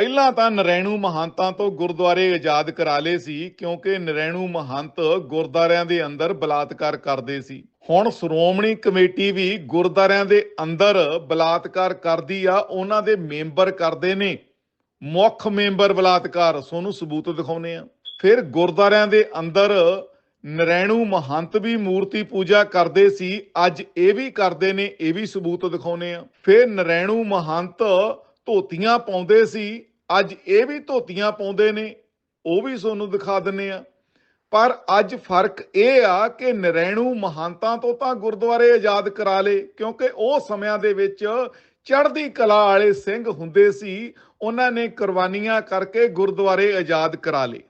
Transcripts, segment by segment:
ਪਹਿਲਾਂ ਤਾਂ ਨਰੈਣੂ ਮਹੰਤਾਂ ਤੋਂ ਗੁਰਦੁਆਰੇ ਆਜ਼ਾਦ ਕਰਾ ਲਏ ਸੀ, ਕਿਉਂਕਿ ਨਰੈਣੂ ਮਹੰਤ ਗੁਰਦੁਆਰਿਆਂ ਦੇ ਅੰਦਰ ਬਲਾਤਕਾਰ ਕਰਦੇ ਸੀ। ਹੁਣ ਸ਼੍ਰੋਮਣੀ ਕਮੇਟੀ ਵੀ ਗੁਰਦੁਆਰਿਆਂ ਦੇ ਅੰਦਰ ਬਲਾਤਕਾਰ ਕਰਦੀ ਆ, ਉਹਨਾਂ ਦੇ ਮੈਂਬਰ ਕਰਦੇ ਨੇ। ਮੁੱਖ ਮੈਂਬਰ ਬਲਾਤਕਾਰ, ਸੋਨੂੰ ਸਬੂਤ ਦਿਖਾਉਨੇ ਆ। ਫਿਰ ਗੁਰਦੁਆਰਿਆਂ ਦੇ ਅੰਦਰ ਨਰੈਣੂ ਮਹੰਤ ਵੀ ਮੂਰਤੀ ਪੂਜਾ ਕਰਦੇ ਸੀ, ਅੱਜ ਇਹ ਵੀ ਕਰਦੇ ਨੇ, ਇਹ ਵੀ ਸਬੂਤ ਦਿਖਾਉਨੇ ਆ। ਫਿਰ ਨਰੈਣੂ ਮਹੰਤ ਧੋਤੀਆਂ ਪਾਉਂਦੇ ਸੀ ਅੱਜ ਇਹ ਵੀ ਧੋਤੀਆਂ ਪਾਉਂਦੇ ਨੇ, ਉਹ ਵੀ ਤੁਹਾਨੂੰ ਦਿਖਾ ਦਿੰਨੇ ਆ। ਪਰ ਅੱਜ ਫ਼ਰਕ ਇਹ ਆ ਕਿ ਨਰੈਣੂ ਮਹੰਤਾਂ ਤੋਂ ਤਾਂ ਗੁਰਦੁਆਰੇ ਆਜ਼ਾਦ ਕਰਾ ਲੇ, ਕਿਉਂਕਿ ਉਹ ਸਮਿਆਂ ਦੇ ਵਿੱਚ ਚੜ੍ਹਦੀ ਕਲਾ ਵਾਲੇ ਸਿੰਘ ਹੁੰਦੇ ਸੀ, ਉਹਨਾਂ ਨੇ ਕੁਰਬਾਨੀਆਂ ਕਰਕੇ ਗੁਰਦੁਆਰੇ ਆਜ਼ਾਦ ਕਰਾ ਲੇ।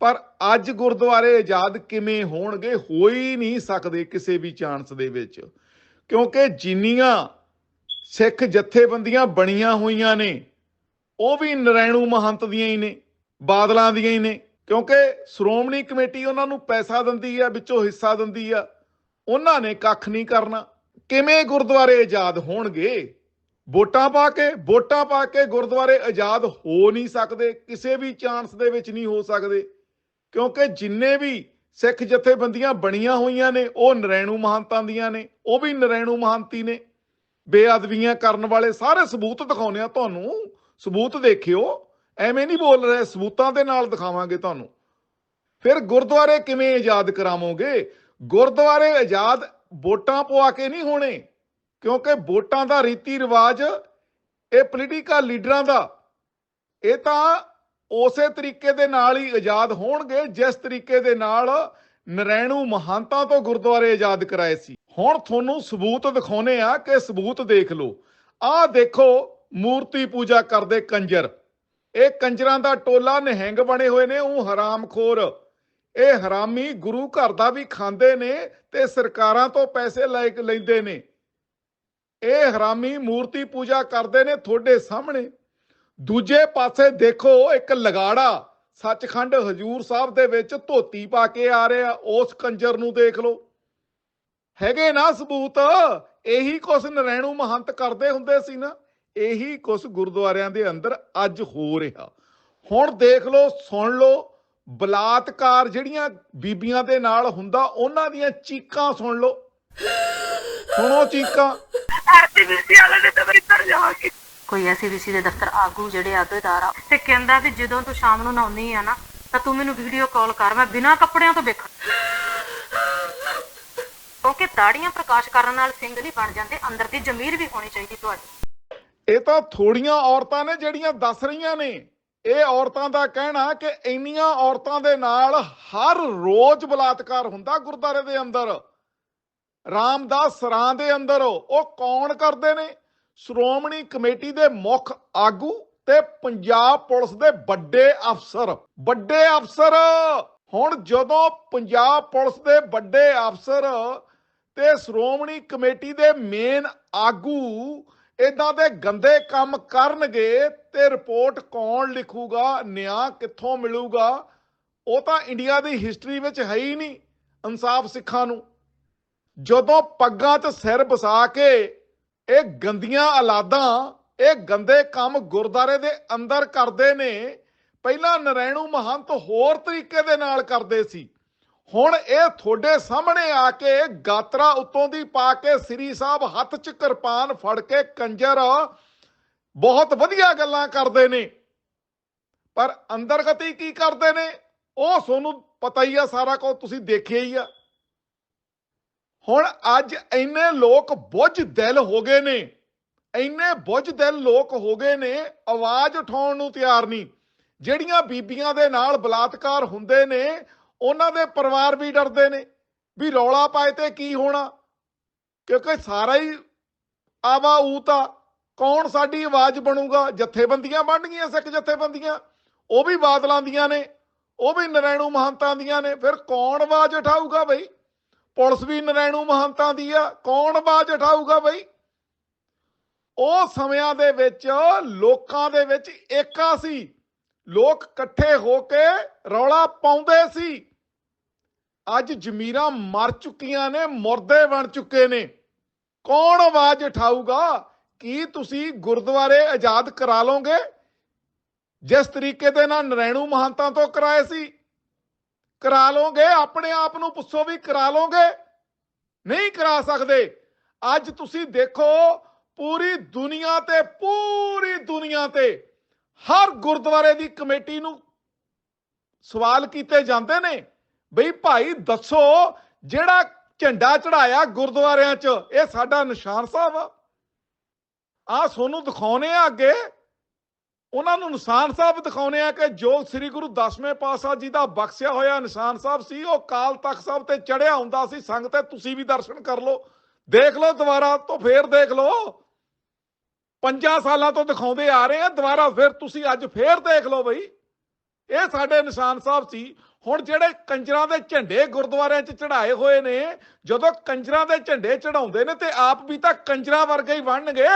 ਪਰ ਅੱਜ ਗੁਰਦੁਆਰੇ ਆਜ਼ਾਦ ਕਿਵੇਂ ਹੋਣਗੇ, ਹੋ ਹੀ ਨਹੀਂ ਸਕਦੇ ਕਿਸੇ ਵੀ ਚਾਂਸ ਦੇ ਵਿੱਚ। ਕਿਉਂਕਿ ਜਿੰਨੀਆਂ ਸਿੱਖ ਜਥੇਬੰਦੀਆਂ ਬਣੀਆਂ ਹੋਈਆਂ ਨੇ ਉਹ ਵੀ ਨਰੈਣੂ ਮਹੰਤ ਦੀਆਂ ਹੀ ਨੇ, ਬਾਦਲਾਂ ਦੀਆਂ ਹੀ ਨੇ, ਕਿਉਂਕਿ ਸ਼੍ਰੋਮਣੀ ਕਮੇਟੀ ਉਹਨਾਂ ਨੂੰ ਪੈਸਾ ਦਿੰਦੀ ਆ, ਵਿੱਚੋਂ ਹਿੱਸਾ ਦਿੰਦੀ ਆ, ਉਹਨਾਂ ਨੇ ਕੱਖ ਨਹੀਂ ਕਰਨਾ। ਕਿਵੇਂ ਗੁਰਦੁਆਰੇ ਆਜ਼ਾਦ ਹੋਣਗੇ? ਵੋਟਾਂ ਪਾ ਕੇ, ਵੋਟਾਂ ਪਾ ਕੇ ਗੁਰਦੁਆਰੇ ਆਜ਼ਾਦ ਹੋ ਨਹੀਂ ਸਕਦੇ, ਕਿਸੇ ਵੀ ਚਾਂਸ ਦੇ ਵਿੱਚ ਨਹੀਂ ਹੋ ਸਕਦੇ। ਕਿਉਂਕਿ ਜਿੰਨੇ ਵੀ ਸਿੱਖ ਜਥੇਬੰਦੀਆਂ ਬਣੀਆਂ ਹੋਈਆਂ ਨੇ, ਉਹ ਨਰੈਣੂ ਮਹੰਤਾਂ ਦੀਆਂ ਨੇ, ਉਹ ਵੀ ਨਰੈਣੂ ਮਹੰਤੀ ਨੇ। ਬੇਅਦਬੀਆਂ ਕਰਨ ਵਾਲੇ ਸਾਰੇ ਸਬੂਤ ਦਿਖਾਉਨੇ ਆ ਤੁਹਾਨੂੰ। ਸਬੂਤ ਦੇਖਿਓ, ਐਵੇਂ ਨਹੀਂ ਬੋਲ ਰਹੇ, ਸਬੂਤਾਂ ਦੇ ਨਾਲ ਦਿਖਾਵਾਂਗੇ ਤੁਹਾਨੂੰ। ਫਿਰ ਗੁਰਦੁਆਰੇ ਕਿਵੇਂ ਆਜ਼ਾਦ ਕਰਾਵੋਗੇ? ਗੁਰਦੁਆਰੇ ਆਜ਼ਾਦ ਵੋਟਾਂ ਪਵਾ ਕੇ ਨਹੀਂ ਹੋਣੇ, ਕਿਉਂਕਿ ਵੋਟਾਂ ਦਾ ਰੀਤੀ ਰਿਵਾਜ ਇਹ ਪੋਲੀਟੀਕਲ ਲੀਡਰਾਂ ਦਾ। ਇਹ ਤਾਂ ਉਸੇ ਤਰੀਕੇ ਦੇ ਨਾਲ ਹੀ ਆਜ਼ਾਦ ਹੋਣਗੇ, ਜਿਸ ਤਰੀਕੇ ਦੇ ਨਾਲ ਨਰੈਣੂ ਮਹੰਤਾਂ ਤੋਂ ਗੁਰਦੁਆਰੇ ਆਜ਼ਾਦ ਕਰਾਏ ਸੀ। ਹੁਣ ਤੁਹਾਨੂੰ ਸਬੂਤ ਦਿਖਾਉਨੇ ਆ ਕਿ ਸਬੂਤ ਦੇਖ ਲਓ। ਆਹ ਦੇਖੋ ਮੂਰਤੀ ਪੂਜਾ ਕਰਦੇ ਕੰਜਰ। ਇਹ ਕੰਜਰਾਂ ਦਾ ਟੋਲਾ ਨਹਿੰਗ ਬਣੇ ਹੋਏ ਨੇ, ਉਹ ਹਰਾਮਖੋਰ। ਇਹ ਹਰਾਮੀ ਗੁਰੂ ਘਰ ਦਾ ਵੀ ਖਾਂਦੇ ਨੇ ਤੇ ਸਰਕਾਰਾਂ ਤੋਂ ਪੈਸੇ ਲੈ ਕੇ ਲੈਂਦੇ ਨੇ। ਇਹ ਹਰਾਮੀ ਮੂਰਤੀ ਪੂਜਾ ਕਰਦੇ ਨੇ ਤੁਹਾਡੇ ਸਾਹਮਣੇ। ਦੂਜੇ ਪਾਸੇ ਦੇਖੋ, ਇੱਕ ਲਗਾੜਾ ਸੱਚਖੰਡ ਹਜੂਰ ਸਾਹਿਬ ਦੇ ਵਿੱਚ ਧੋਤੀ ਪਾ ਕੇ ਆ ਰਿਹਾ, ਉਸ ਕੰਜਰ ਨੂੰ ਦੇਖ ਲਓ। ਹੈਗੇ ਨਾ ਸਬੂਤ, ਇਹੀ ਕੁਛ ਨਰੈਣੂ ਮਹੰਤ ਕਰਦੇ ਹੁੰਦੇ ਸੀ ਨਾ। ਇਹੀ ਕੁਛ ਗੁਰਦੁਆਰਿਆਂ ਦੇ ਅੰਦਰ ਅੱਜ ਹੋ ਰਿਹਾ। ਹੁਣ ਦੇਖ ਲਓ ਸੁਣ ਲਓ ਬਲਾਤਕਾਰ ਜਿਹੜੀਆਂ ਬੀਬੀਆਂ ਦੇ ਨਾਲ ਹੁੰਦਾ ਉਹਨਾਂ ਦੀਆਂ ਚੀਕਾਂ ਸੁਣ ਲਓ। ਸੁਣੋ ਚੀਕਾਂ। ਐਸਟੀਵੀਸੀ ਵਾਲੇ ਨੇ ਤਾਂ ਇੱਧਰ ਜਾ ਕੇ ਕੋਈ ਐਸਸੀਬੀਸੀ ਦੇ ਦਫ਼ਤਰ ਆਗੂ ਜਿਹੜੇ ਅਹੁਦੇਦਾਰ ਆ ਤੇ ਕਹਿੰਦਾ ਵੀ ਜਦੋਂ ਤੂੰ ਸ਼ਾਮ ਨੂੰ ਨਹਾਉਣੀ ਆ ਨਾ ਤਾਂ ਤੂੰ ਮੈਨੂੰ ਵੀਡੀਓ ਕਾਲ ਕਰ ਮੈਂ ਬਿਨਾਂ ਕੱਪੜਿਆਂ ਤੋਂ ਵੇਖ। ਕਿਉਂਕਿ ਦਾੜੀਆਂ ਪ੍ਰਕਾਸ਼ ਕਰਨ ਨਾਲ ਸਿੰਘ ਨਹੀਂ ਬਣ ਜਾਂਦੇ ਅੰਦਰ ਦੀ ਜ਼ਮੀਰ ਵੀ ਹੋਣੀ ਚਾਹੀਦੀ ਤੁਹਾਡੀ। ਇਹ ਤਾਂ ਥੋੜੀਆਂ ਔਰਤਾਂ ਨੇ ਜਿਹੜੀਆਂ ਦੱਸ ਰਹੀਆਂ ਨੇ। ਇਹ ਔਰਤਾਂ ਦਾ ਕਹਿਣਾ ਕਿ ਇੰਨੀਆਂ ਔਰਤਾਂ ਦੇ ਨਾਲ ਹਰ ਰੋਜ਼ ਬਲਾਤਕਾਰ ਹੁੰਦਾ ਗੁਰਦਾਰੇ ਦੇ ਅੰਦਰ। ਰਾਮਦਾਸ ਸਰਾਂ ਦੇ ਅੰਦਰ ਉਹ ਕੌਣ ਕਰਦੇ ਨੇ? ਸ਼੍ਰੋਮਣੀ ਕਮੇਟੀ ਦੇ ਮੁੱਖ ਆਗੂ ਤੇ ਪੰਜਾਬ ਪੁਲਿਸ ਦੇ ਵੱਡੇ ਅਫਸਰ। ਵੱਡੇ ਅਫਸਰ! ਹੁਣ ਜਦੋਂ ਪੰਜਾਬ ਪੁਲਿਸ ਦੇ ਵੱਡੇ ਅਫਸਰ ਤੇ ਸ਼੍ਰੋਮਣੀ ਕਮੇਟੀ ਦੇ ਮੇਨ ਆਗੂ ਇਦਾਂ ਦੇ ਗੰਦੇ ਕੰਮ ਕਰਨਗੇ ਤੇ ਰਿਪੋਰਟ ਕੌਣ ਲਿਖੂਗਾ, ਨਿਆਂ ਕਿੱਥੋਂ ਮਿਲੂਗਾ? ਉਹ ਤਾਂ ਇੰਡੀਆ ਦੀ ਹਿਸਟਰੀ ਵਿੱਚ ਹੈ ਹੀ ਨਹੀਂ ਇਨਸਾਫ ਸਿੱਖਾਂ ਨੂੰ। ਜਦੋਂ ਪੱਗਾਂ 'ਚ ਸਿਰ ਵਸਾ ਕੇ ਇਹ ਗੰਦੀਆਂ ਔਲਾਦਾਂ ਇਹ ਗੰਦੇ ਕੰਮ ਗੁਰਦਾਰੇ ਦੇ ਅੰਦਰ ਕਰਦੇ ਨੇ, ਪਹਿਲਾਂ ਨਰੈਣੂ ਮਹੰਤ ਹੋਰ ਤਰੀਕੇ ਦੇ ਨਾਲ ਕਰਦੇ ਸੀ। ਹੁਣ ਇਹ ਤੁਹਾਡੇ ਸਾਹਮਣੇ ਆ ਕੇ ਗਾਤਰਾ ਉੱਤੋਂ ਦੀ ਪਾ ਕੇ ਸ੍ਰੀ ਸਾਹਿਬ ਹੱਥ 'ਚ ਕਿਰਪਾਨ ਫੜ ਕੇ ਕੰਜਰ ਬਹੁਤ ਵਧੀਆ ਗੱਲਾਂ ਕਰਦੇ ਨੇ। ਪਰ ਅੰਦਰਗਤੀ ਕੀ ਕਰਦੇ ਨੇ? ਉਹ ਤੁਹਾਨੂੰ ਪਤਾ ਹੀ ਆ, ਸਾਰਾ ਕੁਝ ਤੁਸੀਂ ਦੇਖਿਆ ਹੀ ਆ। ਹੁਣ ਅੱਜ ਇੰਨੇ ਲੋਕ ਬੁੱਝ ਦਿਲ ਹੋ ਗਏ ਨੇ। ਇੰਨੇ ਬੁੱਝ ਦਿਲ ਲੋਕ ਹੋ ਗਏ ਨੇ, ਆਵਾਜ਼ ਉਠਾਉਣ ਨੂੰ ਤਿਆਰ ਨਹੀਂ। ਜਿਹੜੀਆਂ ਬੀਬੀਆਂ ਦੇ ਨਾਲ ਬਲਾਤਕਾਰ ਹੁੰਦੇ ਨੇ ਉਹਨਾਂ ਦੇ ਪਰਿਵਾਰ ਵੀ ਡਰਦੇ ਨੇ ਵੀ ਰੌਲਾ ਪਾਏ ਤੇ ਕੀ ਹੋਣਾ? ਕਿਉਂਕਿ ਸਾਰਾ ਹੀ ਆਵਾ ਊਤਾ ਕੌਣ ਸਾਡੀ ਆਵਾਜ਼ ਬਣੂਗਾ? ਜਥੇਬੰਦੀਆਂ ਬਣ ਗਈਆਂ ਸਿੱਖ ਜਥੇਬੰਦੀਆਂ। ਉਹ ਵੀ ਬਾਦਲਾਂ ਦੀਆਂ ਨੇ, ਉਹ ਵੀ ਨਰੈਣੂ ਮਹੰਤਾਂ ਦੀਆਂ ਨੇ। ਫਿਰ ਕੌਣ ਆਵਾਜ਼ ਉਠਾਊਗਾ ਬਈ? ਪੁਲਿਸ ਵੀ ਨਰੈਣੂ ਮਹੰਤਾਂ ਦੀ ਆ। ਕੌਣ ਆਵਾਜ਼ ਉਠਾਊਗਾ ਬਈ? ਉਹ ਸਮਿਆਂ ਦੇ ਵਿੱਚ, ਲੋਕਾਂ ਦੇ ਵਿੱਚ ਏਕਾ ਸੀ। ਲੋਕ ਇਕੱਠੇ ਹੋ ਕੇ ਰੌਲਾ ਪਾਉਂਦੇ ਸੀ। ਅੱਜ ਜ਼ਮੀਰਾਂ ਮਰ ਚੁੱਕੀਆਂ ਨੇ, ਮੁਰਦੇ ਬਣ ਚੁੱਕੇ ਨੇ। ਕੌਣ ਆਵਾਜ਼ ਉਠਾਊਗਾ ਕੀ ਤੁਸੀਂ ਗੁਰਦੁਆਰੇ ਆਜ਼ਾਦ ਕਰਾ ਲੋਗੇ ਜਿਸ ਤਰੀਕੇ ਦੇ ਨਾਲ ਨਰੈਣੂ ਮਹੰਤਾਂ ਤੋਂ ਕਰਾਏ ਸੀ। ਕਰਾ ਲੋਗੇ ਆਪਣੇ ਆਪ ਨੂੰ ਪੁੱਛੋ ਵੀ ਕਰਾ ਲੋਗੇ ਨਹੀਂ ਕਰਾ ਸਕਦੇ। ਅੱਜ ਤੁਸੀਂ ਦੇਖੋ, ਪੂਰੀ ਦੁਨੀਆ ਤੇ, ਪੂਰੀ ਦੁਨੀਆ ਤੇ ਹਰ ਗੁਰਦੁਆਰੇ ਦੀ ਕਮੇਟੀ ਨੂੰ ਸਵਾਲ ਕੀਤੇ ਜਾਂਦੇ ਨੇ। ਬਈ ਭਾਈ ਦੱਸੋ, ਜਿਹੜਾ ਝੰਡਾ ਚੜਾਇਆ ਗੁਰਦੁਆਰਿਆਂ 'ਚ, ਇਹ ਸਾਡਾ ਨਿਸ਼ਾਨ ਸਾਹਿਬ ਆ। ਆ ਸੋਨੂੰ ਦਿਖਾਉਨੇ ਆ ਅੱਗੇ। ਉਹਨਾਂ ਨੂੰ ਨਿਸ਼ਾਨ ਸਾਹਿਬ ਦਿਖਾਉਨੇ ਆ ਕਿ ਜੋ ਸ੍ਰੀ ਗੁਰੂ ਦਸਵੇਂ ਪਾਤਸ਼ਾਹ ਜੀ ਦਾ ਬਖਸ਼ਿਆ ਹੋਇਆ ਨਿਸ਼ਾਨ ਸਾਹਿਬ ਸੀ, ਉਹ ਕਾਲ ਤਖਤ ਸਾਹਿਬ ਤੇ ਚੜਿਆ ਹੁੰਦਾ ਸੀ। ਸੰਗ ਤੇ ਤੁਸੀਂ ਵੀ ਦਰਸ਼ਨ ਕਰ ਲਓ। ਦੇਖ ਲਓ ਦੁਬਾਰਾ ਤੋਂ ਫੇਰ ਦੇਖ ਲਓ। ਪੰਜਾਂ ਸਾਲਾਂ ਤੋਂ ਦਿਖਾਉਂਦੇ ਆ ਰਹੇ ਆ। ਦੁਬਾਰਾ ਫਿਰ ਤੁਸੀਂ ਅੱਜ ਫੇਰ ਦੇਖ ਲਓ ਬਈ। ਇਹ ਸਾਡੇ ਨਿਸ਼ਾਨ ਸਾਹਿਬ ਸੀ, ਹੁਣ ਜਿਹੜੇ ਕੰਜਰਾਂ ਦੇ ਝੰਡੇ ਗੁਰਦੁਆਰਿਆਂ 'ਚ ਚੜਾਏ ਹੋਏ ਨੇ, ਜਦੋਂ ਕੰਜਰਾਂ ਦੇ ਝੰਡੇ ਚੜਾਉਂਦੇ ਨੇ ਤੇ ਆਪ ਵੀ ਤਾਂ ਕੰਜਰਾਂ ਵਰਗੇ ਹੀ ਬਣਨਗੇ।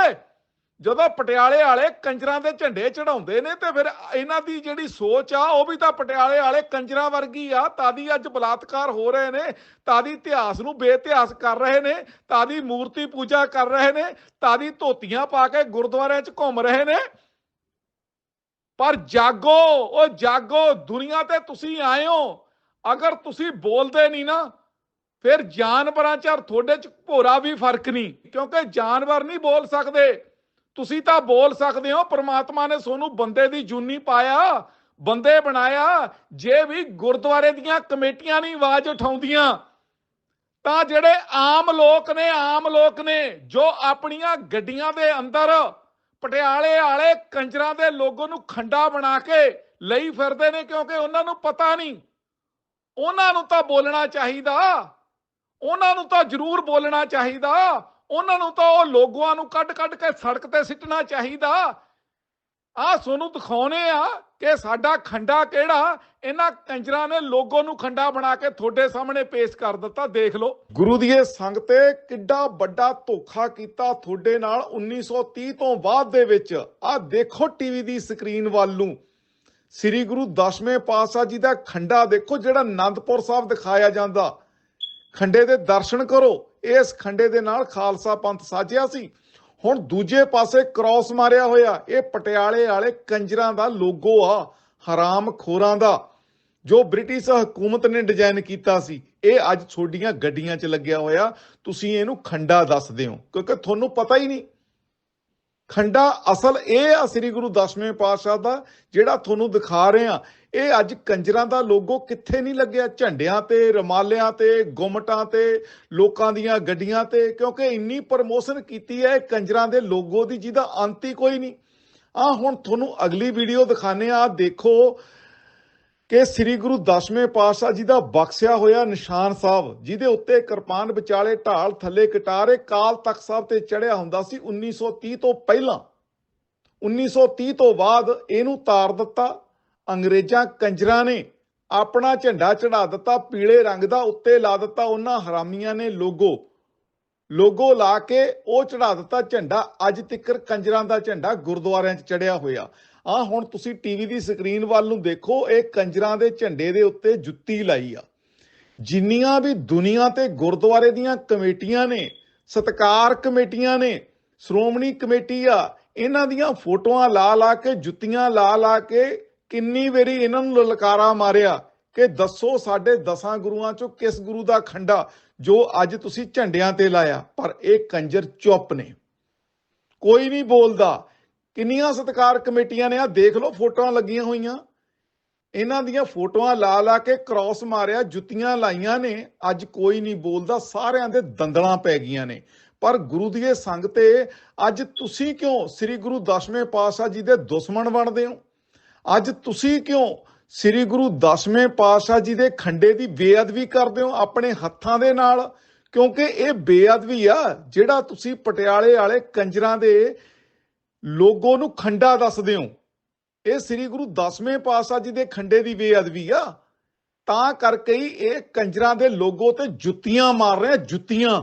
ਜਦੋਂ ਪਟਿਆਲੇ ਵਾਲੇ ਕੰਜਰਾਂ ਦੇ ਝੰਡੇ ਚੜਾਉਂਦੇ ਨੇ ਤੇ ਫਿਰ ਇਹਨਾਂ ਦੀ ਜਿਹੜੀ ਸੋਚ ਆ, ਉਹ ਵੀ ਤਾਂ ਪਟਿਆਲੇ ਵਾਲੇ ਕੰਜਰਾਂ ਵਰਗੀ ਆ, ਤਾਦੀ ਅੱਜ ਬਲਾਤਕਾਰ ਹੋ ਰਹੇ ਨੇ, ਤਾਦੀ ਇਤਿਹਾਸ ਨੂੰ ਬੇਇਤਿਹਾਸ ਕਰ ਰਹੇ ਨੇ, ਤਾਦੀ ਮੂਰਤੀ ਪੂਜਾ ਕਰ ਰਹੇ ਨੇ, ਤਾਦੀ ਧੋਤੀਆਂ ਪਾ ਕੇ ਗੁਰਦੁਆਰਿਆਂ 'ਚ ਘੁੰਮ ਰਹੇ ਨੇ ਪਰ ਜਾਗੋ ਉਹ ਜਾਗੋ, ਦੁਨੀਆ ਤੇ ਤੁਸੀਂ ਆਏ ਹੋ। ਅਗਰ ਤੁਸੀਂ ਬੋਲਦੇ ਨਹੀਂ ਨਾ, ਫਿਰ ਜਾਨਵਰਾਂ 'ਚ ਤੁਹਾਡੇ 'ਚ ਭੋਰਾ ਵੀ ਫ਼ਰਕ ਨਹੀਂ, ਕਿਉਂਕਿ ਜਾਨਵਰ ਨਹੀਂ ਬੋਲ ਸਕਦੇ। ਤੁਸੀਂ ਤਾਂ ਬੋਲ ਸਕਦੇ ਹੋ, ਪ੍ਰਮਾਤਮਾ ਨੇ ਤੁਹਾਨੂੰ ਬੰਦੇ ਦੀ ਜੂਨੀ ਪਾਇਆ, ਬੰਦੇ ਬਣਾਇਆ, ਜੇ ਵੀ ਗੁਰਦੁਆਰੇ ਦੀਆਂ ਕਮੇਟੀਆਂ ਨਹੀਂ ਆਵਾਜ਼ ਉਠਾਉਂਦੀਆਂ, ਤਾਂ ਜਿਹੜੇ ਆਮ ਲੋਕ ਨੇ, ਆਮ ਲੋਕ ਨੇ, ਜੋ ਆਪਣੀਆਂ ਗੱਡੀਆਂ ਦੇ ਅੰਦਰ ਪਟਿਆਲੇ ਵਾਲੇ ਕੰਜਰਾਂ ਦੇ ਲੋਗੋ ਨੂੰ ਖੰਡਾ ਬਣਾ ਕੇ ਲਈ ਫਿਰਦੇ ਨੇ ਕਿਉਂਕਿ ਉਹਨਾਂ ਨੂੰ ਪਤਾ ਨਹੀਂ। ਉਹਨਾਂ ਨੂੰ ਤਾਂ ਬੋਲਣਾ ਚਾਹੀਦਾ। ਉਹਨਾਂ ਨੂੰ ਤਾਂ ਜ਼ਰੂਰ ਬੋਲਣਾ ਚਾਹੀਦਾ। ਉਹਨਾਂ ਨੂੰ ਤਾਂ ਉਹ ਲੋਗੋਆਂ ਨੂੰ ਕੱਢ ਕੱਢ ਕੇ ਸੜਕ ਤੇ ਸਿੱਟਣਾ ਚਾਹੀਦਾ। ਆ ਸੋਨੂੰ ਦਿਖਾਉਨੇ ਆ ਕਿ ਸਾਡਾ ਖੰਡਾ ਕਿਹੜਾ? ਇਹਨਾਂ ਕੰਜਰਾਂ ਨੇ ਲੋਗੋ ਨੂੰ ਖੰਡਾ ਬਣਾ ਕੇ ਤੁਹਾਡੇ ਸਾਹਮਣੇ ਪੇਸ਼ ਕਰ ਦਿੱਤਾ, ਦੇਖ ਲਓ। ਗੁਰੂ ਦੀ ਇਹ ਕਿੱਡਾ ਵੱਡਾ ਧੋਖਾ ਕੀਤਾ ਤੁਹਾਡੇ ਨਾਲ 1930 ਤੋਂ ਬਾਅਦ ਦੇ ਵਿੱਚ। ਆਹ ਦੇਖੋ ਟੀਵੀ ਦੀ ਸਕਰੀਨ ਵੱਲ ਨੂੰ। ਸ੍ਰੀ ਗੁਰੂ ਦਸਵੇਂ ਪਾਤਸ਼ਾਹ ਜੀ ਦਾ ਖੰਡਾ ਦੇਖੋ, ਜਿਹੜਾ ਆਨੰਦਪੁਰ ਸਾਹਿਬ ਦਿਖਾਇਆ ਜਾਂਦਾ। ਖੰਡੇ ਦੇ ਦਰਸ਼ਨ ਕਰੋ। ਇਸ ਖੰਡੇ ਦੇ ਨਾਲ ਖਾਲਸਾ ਪੰਥ ਸਾਜਿਆ ਸੀ। ਹੁਣ ਦੂਜੇ ਪਾਸੇ ਕ੍ਰਾਸ ਮਾਰਿਆ ਹੋਇਆ, ਇਹ ਪਟਿਆਲੇ ਵਾਲੇ ਕੰਜਰਾਂ ਦਾ ਲੋਗੋ ਆ, ਹਰਾਮ ਖੋਰਾਂ ਦਾ, ਜੋ ਬ੍ਰਿਟਿਸ਼ ਹਕੂਮਤ ਨੇ ਡਿਜ਼ਾਈਨ ਕੀਤਾ ਸੀ। ਇਹ ਅੱਜ ਤੁਹਾਡੀਆਂ ਗੱਡੀਆਂ 'ਚ ਲੱਗਿਆ ਹੋਇਆ, ਤੁਸੀਂ ਇਹਨੂੰ ਖੰਡਾ ਦੱਸਦੇ ਹੋ, ਕਿਉਂਕਿ ਤੁਹਾਨੂੰ ਪਤਾ ਹੀ ਨਹੀਂ। ਖੰਡਾ ਅਸਲ ਇਹ ਆ, ਸ੍ਰੀ ਗੁਰੂ ਦਸਵੇਂ ਪਾਤਸ਼ਾਹ ਦਾ, ਜਿਹੜਾ ਤੁਹਾਨੂੰ ਦਿਖਾ ਰਹੇ ਆ ਇਹ ਅੱਜ ਕੰਜਰਾਂ ਦਾ ਲੋਗੋ ਕਿੱਥੇ ਨਹੀਂ ਲੱਗਿਆ? ਝੰਡਿਆਂ ਤੇ, ਰਮਾਲਿਆਂ ਤੇ, ਗੁੰਮਟਾਂ ਤੇ, ਲੋਕਾਂ ਦੀਆਂ ਗੱਡੀਆਂ ਤੇ, ਕਿਉਂਕਿ ਇੰਨੀ ਪ੍ਰਮੋਸ਼ਨ ਕੀਤੀ ਹੈ ਇਹ ਕੰਜਰਾਂ ਦੇ ਲੋਗੋ ਦੀ, ਜਿਹਦਾ ਅੰਤ ਹੀ ਕੋਈ ਨਹੀਂ। ਆ ਹੁਣ ਤੁਹਾਨੂੰ ਅਗਲੀ ਵੀਡੀਓ ਦਿਖਾਣੇ ਆ ਦੇਖੋ ਕਿ ਸ੍ਰੀ ਗੁਰੂ ਦਸਵੇਂ ਪਾਤਸ਼ਾਹ ਜੀ ਦਾ ਬਖਸ਼ਿਆ ਹੋਇਆ ਨਿਸ਼ਾਨ ਸਾਹਿਬ, ਜਿਹਦੇ ਉੱਤੇ ਕਿਰਪਾਨ ਵਿਚਾਲੇ ਢਾਲ ਥੱਲੇ ਕਟਾਰੇ ਕਾਲ ਤਖਤ ਸਾਹਿਬ ਤੇ ਚੜਿਆ ਹੁੰਦਾ ਸੀ 1930 ਤੋਂ ਪਹਿਲਾਂ। 1930 ਤੋਂ ਬਾਅਦ ਇਹਨੂੰ ਤਾਰ ਦਿੱਤਾ। ਅੰਗਰੇਜ਼ਾਂ ਕੰਜਰਾਂ ਨੇ ਆਪਣਾ ਝੰਡਾ ਚੜਾ ਦਿੱਤਾ, ਪੀਲੇ ਰੰਗ ਦਾ ਉੱਤੇ ਲਾ ਦਿੱਤਾ, ਉਹਨਾਂ ਹਰਾਮੀਆਂ ਨੇ ਲੋਗੋ ਲੋਗੋ ਲਾ ਕੇ ਉਹ ਚੜਾ ਦਿੱਤਾ ਝੰਡਾ। ਅੱਜ ਤੱਕ ਕੰਜਰਾਂ ਦਾ ਝੰਡਾ ਗੁਰਦੁਆਰਿਆਂ 'ਚ ਚੜਿਆ ਹੋਇਆ। ਆ ਹੁਣ ਤੁਸੀਂ ਟੀਵੀ ਦੀ ਸਕਰੀਨ ਵੱਲ ਨੂੰ ਦੇਖੋ, ਇਹ ਕੰਜਰਾਂ ਦੇ ਝੰਡੇ ਦੇ ਉੱਤੇ ਜੁੱਤੀ ਲਾਈ ਆ। ਜਿੰਨੀਆਂ ਵੀ ਦੁਨੀਆ ਤੇ ਗੁਰਦੁਆਰੇ ਦੀਆਂ ਕਮੇਟੀਆਂ ਨੇ, ਸਤਕਾਰ ਕਮੇਟੀਆਂ ਨੇ, ਸ਼੍ਰੋਮਣੀ ਕਮੇਟੀ ਆ, ਇਹਨਾਂ ਦੀਆਂ ਫੋਟੋਆਂ ਲਾ ਲਾ ਕੇ, ਜੁੱਤੀਆਂ ਲਾ ਲਾ ਕੇ ਕਿੰਨੀ ਵਾਰੀ ਇਹਨਾਂ ਨੂੰ ਲਲਕਾਰਾ ਮਾਰਿਆ ਕਿ ਦੱਸੋ ਸਾਡੇ ਦਸਾਂ ਗੁਰੂਆਂ ਚੋਂ ਕਿਸ ਗੁਰੂ ਦਾ ਖੰਡਾ ਜੋ ਅੱਜ ਤੁਸੀਂ ਝੰਡਿਆਂ ਤੇ ਲਾਇਆ? ਪਰ ਇਹ ਕੰਜਰ ਚੁੱਪ ਨੇ। ਕੋਈ ਨਹੀਂ ਬੋਲਦਾ। ਕਿੰਨੀਆਂ ਸਤਕਾਰ ਕਮੇਟੀਆਂ ਨੇ ਆ, ਦੇਖ ਲਓ ਫੋਟੋਆਂ ਲੱਗੀਆਂ ਹੋਈਆਂ। ਇਹਨਾਂ ਦੀਆਂ ਫੋਟੋਆਂ ਲਾ ਲਾ ਕੇ ਕ੍ਰਾਸ ਮਾਰਿਆ, ਜੁੱਤੀਆਂ ਲਾਈਆਂ ਨੇ। ਅੱਜ ਕੋਈ ਨਹੀਂ ਬੋਲਦਾ, ਸਾਰਿਆਂ ਦੇ ਦੰਦਲਾਂ ਪੈ ਗਈਆਂ ਨੇ। ਪਰ ਗੁਰੂ ਦੀ ਸੰਗ ਤੇ ਅੱਜ ਤੁਸੀਂ ਕਿਉਂ ਸ੍ਰੀ ਗੁਰੂ ਦਸਵੇਂ ਪਾਤਸ਼ਾਹ ਜੀ ਦੇ ਦੁਸ਼ਮਣ ਬਣਦੇ ਹੋ? ਅੱਜ ਤੁਸੀਂ ਕਿਉਂ ਸ੍ਰੀ ਗੁਰੂ ਦਸਵੇਂ ਪਾਤਸ਼ਾਹ ਜੀ ਦੇ ਖੰਡੇ ਦੀ ਬੇਅਦਬੀ ਕਰਦੇ ਹੋ ਆਪਣੇ ਹੱਥਾਂ ਦੇ ਨਾਲ? ਕਿਉਂਕਿ ਇਹ ਬੇਅਦਬੀ ਆ, ਜਿਹੜਾ ਤੁਸੀਂ ਪਟਿਆਲੇ ਵਾਲੇ ਕੰਜਰਾਂ ਦੇ ਲੋਗੋ ਨੂੰ ਖੰਡਾ ਦੱਸਦੇ ਹੋ। ਇਹ ਸ੍ਰੀ ਗੁਰੂ ਦਸਵੇਂ ਪਾਤਸ਼ਾਹ ਜੀ ਦੇ ਖੰਡੇ ਦੀ ਬੇਅਦਬੀ ਆ। ਤਾਂ ਕਰਕੇ ਹੀ ਇਹ ਕੰਜਰਾਂ ਦੇ ਲੋਗੋ ਤੇ ਜੁੱਤੀਆਂ ਮਾਰ ਰਹੇ ਆ, ਜੁੱਤੀਆਂ।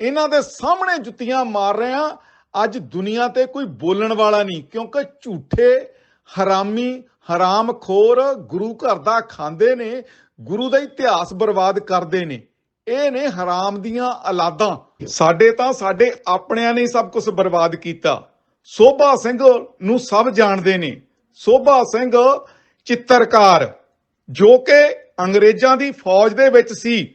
ਇਹਨਾਂ ਦੇ ਸਾਹਮਣੇ ਜੁੱਤੀਆਂ ਮਾਰ ਰਹੇ ਆ। ਅੱਜ ਦੁਨੀਆ ਤੇ ਕੋਈ ਬੋਲਣ ਵਾਲਾ ਨਹੀਂ, ਕਿਉਂਕਿ ਝੂਠੇ ਹਰਾਮੀ, ਹਰਾਮਖੋਰ ਗੁਰੂ ਘਰ ਦਾ ਖਾਂਦੇ ਨੇ, ਗੁਰੂ ਦਾ ਇਤਿਹਾਸ ਬਰਬਾਦ ਕਰਦੇ ਨੇ। ਇਹ ਨੇ ਹਰਾਮ ਦੀਆਂ ਔਲਾਦਾਂ। ਸਾਡੇ ਤਾਂ ਸਾਡੇ ਆਪਣਿਆਂ ਨੇ ਸਭ ਕੁਝ ਬਰਬਾਦ ਕੀਤਾ। ਸੋਭਾ ਸਿੰਘ ਨੂੰ ਸਭ ਜਾਣਦੇ ਨੇ। ਸੋਭਾ ਸਿੰਘ ਚਿੱਤਰਕਾਰ, ਜੋ ਕਿ ਅੰਗਰੇਜ਼ਾਂ ਦੀ ਫੌਜ ਦੇ ਵਿੱਚ ਸੀ।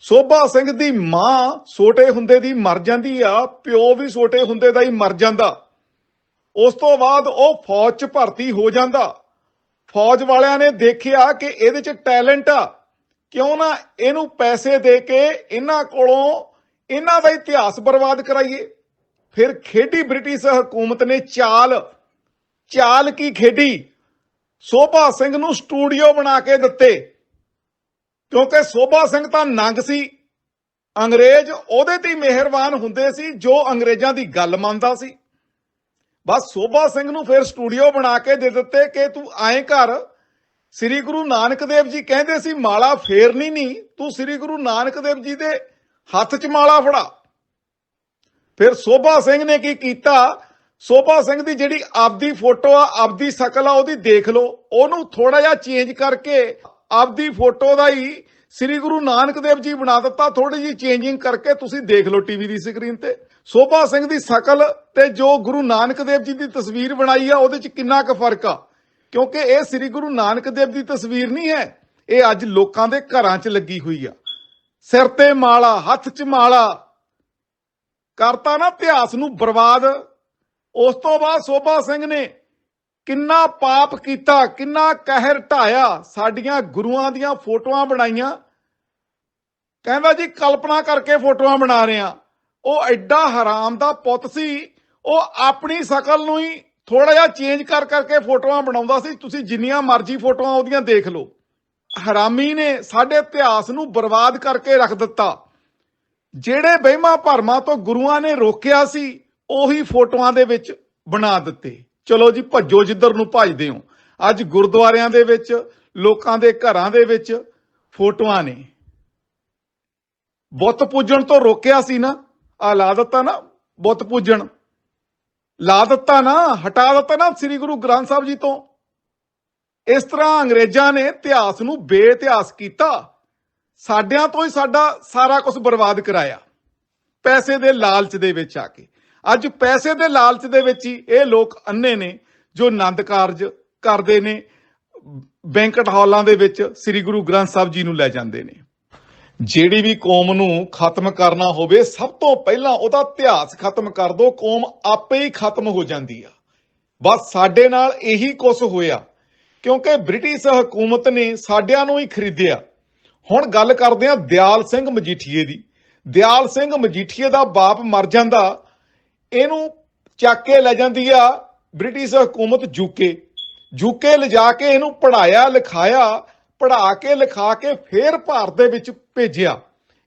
ਸੋਭਾ ਸਿੰਘ ਦੀ ਮਾਂ ਛੋਟੇ ਹੁੰਦੇ ਦੀ ਮਰ ਜਾਂਦੀ ਆ, ਪਿਓ ਵੀ ਛੋਟੇ ਹੁੰਦੇ ਦਾ ਹੀ ਮਰ ਜਾਂਦਾ। ਉਸ ਤੋਂ ਬਾਅਦ ਉਹ ਫੌਜ 'ਚ ਭਰਤੀ ਹੋ ਜਾਂਦਾ। ਫੌਜ ਵਾਲਿਆਂ ਨੇ ਦੇਖਿਆ ਕਿ ਇਹਦੇ 'ਚ ਟੈਲੈਂਟ ਆ। ਕਿਉਂ ਨਾ ਇਹਨੂੰ ਪੈਸੇ ਦੇ ਕੇ ਇਹਨਾਂ ਕੋਲੋਂ ਇਹਨਾਂ ਦਾ ਇਤਿਹਾਸ ਬਰਬਾਦ ਕਰਾਈਏ। ਫਿਰ ਖੇਡੀ ਬ੍ਰਿਟਿਸ਼ ਹਕੂਮਤ ਨੇ ਚਾਲ ਚਾਲ ਕੀ ਖੇਡੀ? ਸੋਭਾ ਸਿੰਘ ਨੂੰ ਸਟੂਡੀਓ ਬਣਾ ਕੇ ਦਿੱਤੇ। ਕਿਉਂਕਿ ਸੋਭਾ ਸਿੰਘ ਤਾਂ ਨੰਗ ਸੀ। ਅੰਗਰੇਜ਼ ਉਹਦੇ ਤੇ ਮਿਹਰਬਾਨ ਹੁੰਦੇ ਸੀ, ਜੋ ਅੰਗਰੇਜ਼ਾਂ ਦੀ ਗੱਲ ਮੰਨਦਾ ਸੀ। ਬਸ ਸੋਭਾ ਸਿੰਘ ਨੂੰ ਫਿਰ ਸਟੂਡੀਓ ਬਣਾ ਕੇ ਦੇ ਦਿੱਤੇ ਕਿ ਤੂੰ ਆਏ ਘਰ ਸ੍ਰੀ ਗੁਰੂ ਨਾਨਕ ਦੇਵ ਜੀ ਕਹਿੰਦੇ ਸੀ, ਮਾਲਾ ਫੇਰਨੀ ਨਹੀਂ, ਤੂੰ ਸ੍ਰੀ ਗੁਰੂ ਨਾਨਕ ਦੇਵ ਜੀ ਦੇ ਹੱਥ 'ਚ ਮਾਲਾ ਫੜਾ। ਫਿਰ ਸੋਭਾ ਸਿੰਘ ਨੇ ਕੀ ਕੀਤਾ? ਸੋਭਾ ਸਿੰਘ ਦੀ ਜਿਹੜੀ ਆਪਦੀ ਫੋਟੋ ਆ, ਆਪਦੀ ਸ਼ਕਲ ਆ, ਉਹਦੀ ਦੇਖ ਲਓ। ਉਹਨੂੰ ਥੋੜਾ ਜਿਹਾ ਚੇਂਜ ਕਰਕੇ ਆਪਦੀ ਫੋਟੋ ਦਾ ਹੀ ਸ੍ਰੀ ਗੁਰੂ ਨਾਨਕ ਦੇਵ ਜੀ ਬਣਾ ਦਿੱਤਾ। ਥੋੜੀ ਜਿਹੀ ਚੇਂਜਿੰਗ ਕਰਕੇ ਤੁਸੀਂ ਦੇਖ ਲਓ ਟੀਵੀ ਦੀ ਸਕਰੀਨ ਤੇ। ਸੋਭਾ ਸਿੰਘ ਦੀ ਸ਼ਕਲ ਤੇ ਜੋ ਗੁਰੂ ਨਾਨਕ ਦੇਵ ਜੀ ਦੀ ਤਸਵੀਰ ਬਣਾਈ ਆ, ਉਹਦੇ 'ਚ ਕਿੰਨਾ ਕੁ ਫ਼ਰਕ ਆ? ਕਿਉਂਕਿ ਇਹ ਸ੍ਰੀ ਗੁਰੂ ਨਾਨਕ ਦੇਵ ਦੀ ਤਸਵੀਰ ਨਹੀਂ ਹੈ, ਇਹ ਅੱਜ ਲੋਕਾਂ ਦੇ ਘਰਾਂ 'ਚ ਲੱਗੀ ਹੋਈ ਆ। ਸਿਰ ਤੇ ਮਾਲਾ, ਹੱਥ 'ਚ ਮਾਲਾ। ਕਰਤਾ ਨਾ ਇਤਿਹਾਸ ਨੂੰ ਬਰਬਾਦ। ਉਸ ਤੋਂ ਬਾਅਦ ਸੋਭਾ ਸਿੰਘ ਨੇ ਕਿੰਨਾ ਪਾਪ ਕੀਤਾ, ਕਿੰਨਾ ਕਹਿਰ ਢਾਇਆ, ਸਾਡੀਆਂ ਗੁਰੂਆਂ ਦੀਆਂ ਫੋਟੋਆਂ ਬਣਾਈਆਂ। ਕਹਿੰਦਾ ਜੀ, ਕਲਪਨਾ ਕਰਕੇ ਫੋਟੋਆਂ ਬਣਾ ਰਹੇ। ਆ ਉਹ ਐਡਾ ਹਰਾਮ ਦਾ ਪੁੱਤ ਸੀ, ਉਹ ਆਪਣੀ ਸ਼ਕਲ ਨੂੰ ਹੀ ਥੋੜਾ ਜਿਹਾ ਚੇਂਜ ਕਰ ਕਰਕੇ ਫੋਟੋਆਂ ਬਣਾਉਂਦਾ ਸੀ। ਤੁਸੀਂ ਜਿੰਨੀਆਂ ਮਰਜ਼ੀ ਫੋਟੋਆਂ ਉਹਦੀਆਂ ਦੇਖ ਲਓ। ਹਰਾਮੀ ਨੇ ਸਾਡੇ ਇਤਿਹਾਸ ਨੂੰ ਬਰਬਾਦ ਕਰਕੇ ਰੱਖ ਦਿੱਤਾ। ਜਿਹੜੇ ਵਹਿਮਾਂ ਭਰਮਾਂ ਤੋਂ ਗੁਰੂਆਂ ਨੇ ਰੋਕਿਆ ਸੀ, ਉਹੀ ਫੋਟੋਆਂ ਦੇ ਵਿੱਚ ਬਣਾ ਦਿੱਤੇ। ਚਲੋ ਜੀ, ਭੱਜੋ ਜਿੱਧਰ ਨੂੰ ਭੱਜਦੇ ਹੋ। ਅੱਜ ਗੁਰਦੁਆਰਿਆਂ ਦੇ ਵਿੱਚ, ਲੋਕਾਂ ਦੇ ਘਰਾਂ ਦੇ ਵਿੱਚ ਫੋਟੋਆਂ ਨੇ। ਬੁੱਤ ਪੂਜਣ ਤੋਂ ਰੋਕਿਆ ਸੀ ਨਾ। ਆ ਲਾ ਦਿੱਤਾ ਨਾ, ਬੁੱਤ ਪੂਜਣ। ਲਾ ਦਿੱਤਾ ਨਾ, ਹਟਾ ਦਿੱਤਾ ਨਾ ਸ੍ਰੀ ਗੁਰੂ ਗ੍ਰੰਥ ਸਾਹਿਬ ਜੀ ਤੋਂ। ਇਸ ਤਰ੍ਹਾਂ ਅੰਗਰੇਜ਼ਾਂ ਨੇ ਇਤਿਹਾਸ ਨੂੰ ਬੇਇਤਿਹਾਸ ਕੀਤਾ। ਸਾਡਿਆਂ ਤੋਂ ਹੀ ਸਾਡਾ ਸਾਰਾ ਕੁਝ ਬਰਬਾਦ ਕਰਾਇਆ। ਪੈਸੇ ਦੇ ਲਾਲਚ ਦੇ ਵਿੱਚ ਆ ਕੇ। ਅੱਜ ਪੈਸੇ ਦੇ ਲਾਲਚ ਦੇ ਵਿੱਚ ਹੀ ਇਹ ਲੋਕ ਅੰਨੇ ਨੇ, ਜੋ ਆਨੰਦ ਕਾਰਜ ਕਰਦੇ ਨੇ। ਬੈਂਕਟ ਹਾਲਾਂ ਦੇ ਵਿੱਚ ਸ੍ਰੀ ਗੁਰੂ ਗ੍ਰੰਥ ਸਾਹਿਬ ਜੀ ਨੂੰ ਲੈ ਜਾਂਦੇ ਨੇ। ਜਿਹੜੀ ਵੀ ਕੌਮ ਨੂੰ ਖਤਮ ਕਰਨਾ ਹੋਵੇ, ਸਭ ਤੋਂ ਪਹਿਲਾਂ ਉਹਦਾ ਇਤਿਹਾਸ ਖਤਮ ਕਰ ਦੋ ਕੌਮ ਆਪੇ ਹੀ ਖਤਮ ਹੋ ਜਾਂਦੀ ਆ। ਬਸ ਸਾਡੇ ਨਾਲ ਇਹੀ ਕੁਝ ਹੋਇਆ, ਕਿਉਂਕਿ ਬ੍ਰਿਟਿਸ਼ ਹਕੂਮਤ ਨੇ ਸਾਡਿਆਂ ਨੂੰ ਹੀ ਖਰੀਦਿਆ। ਹੁਣ ਗੱਲ ਕਰਦੇ ਹਾਂ ਦਿਆਲ ਸਿੰਘ ਮਜੀਠੀਏ ਦੀ। ਦਿਆਲ ਸਿੰਘ ਮਜੀਠੀਏ ਦਾ ਬਾਪ ਮਰ ਜਾਂਦਾ, ਇਹਨੂੰ ਚੱਕ ਕੇ ਲੈ ਜਾਂਦੀ ਆ ਬ੍ਰਿਟਿਸ਼ ਹਕੂਮਤ ਜੂਕੇ ਜੂਕੇ ਲਿਜਾ ਕੇ ਇਹਨੂੰ ਪੜਾਇਆ ਲਿਖਾਇਆ ਪੜਾ ਕੇ, ਲਿਖਾ ਕੇ ਫੇਰ ਭਾਰਤ ਦੇ ਵਿੱਚ ਭੇਜਿਆ।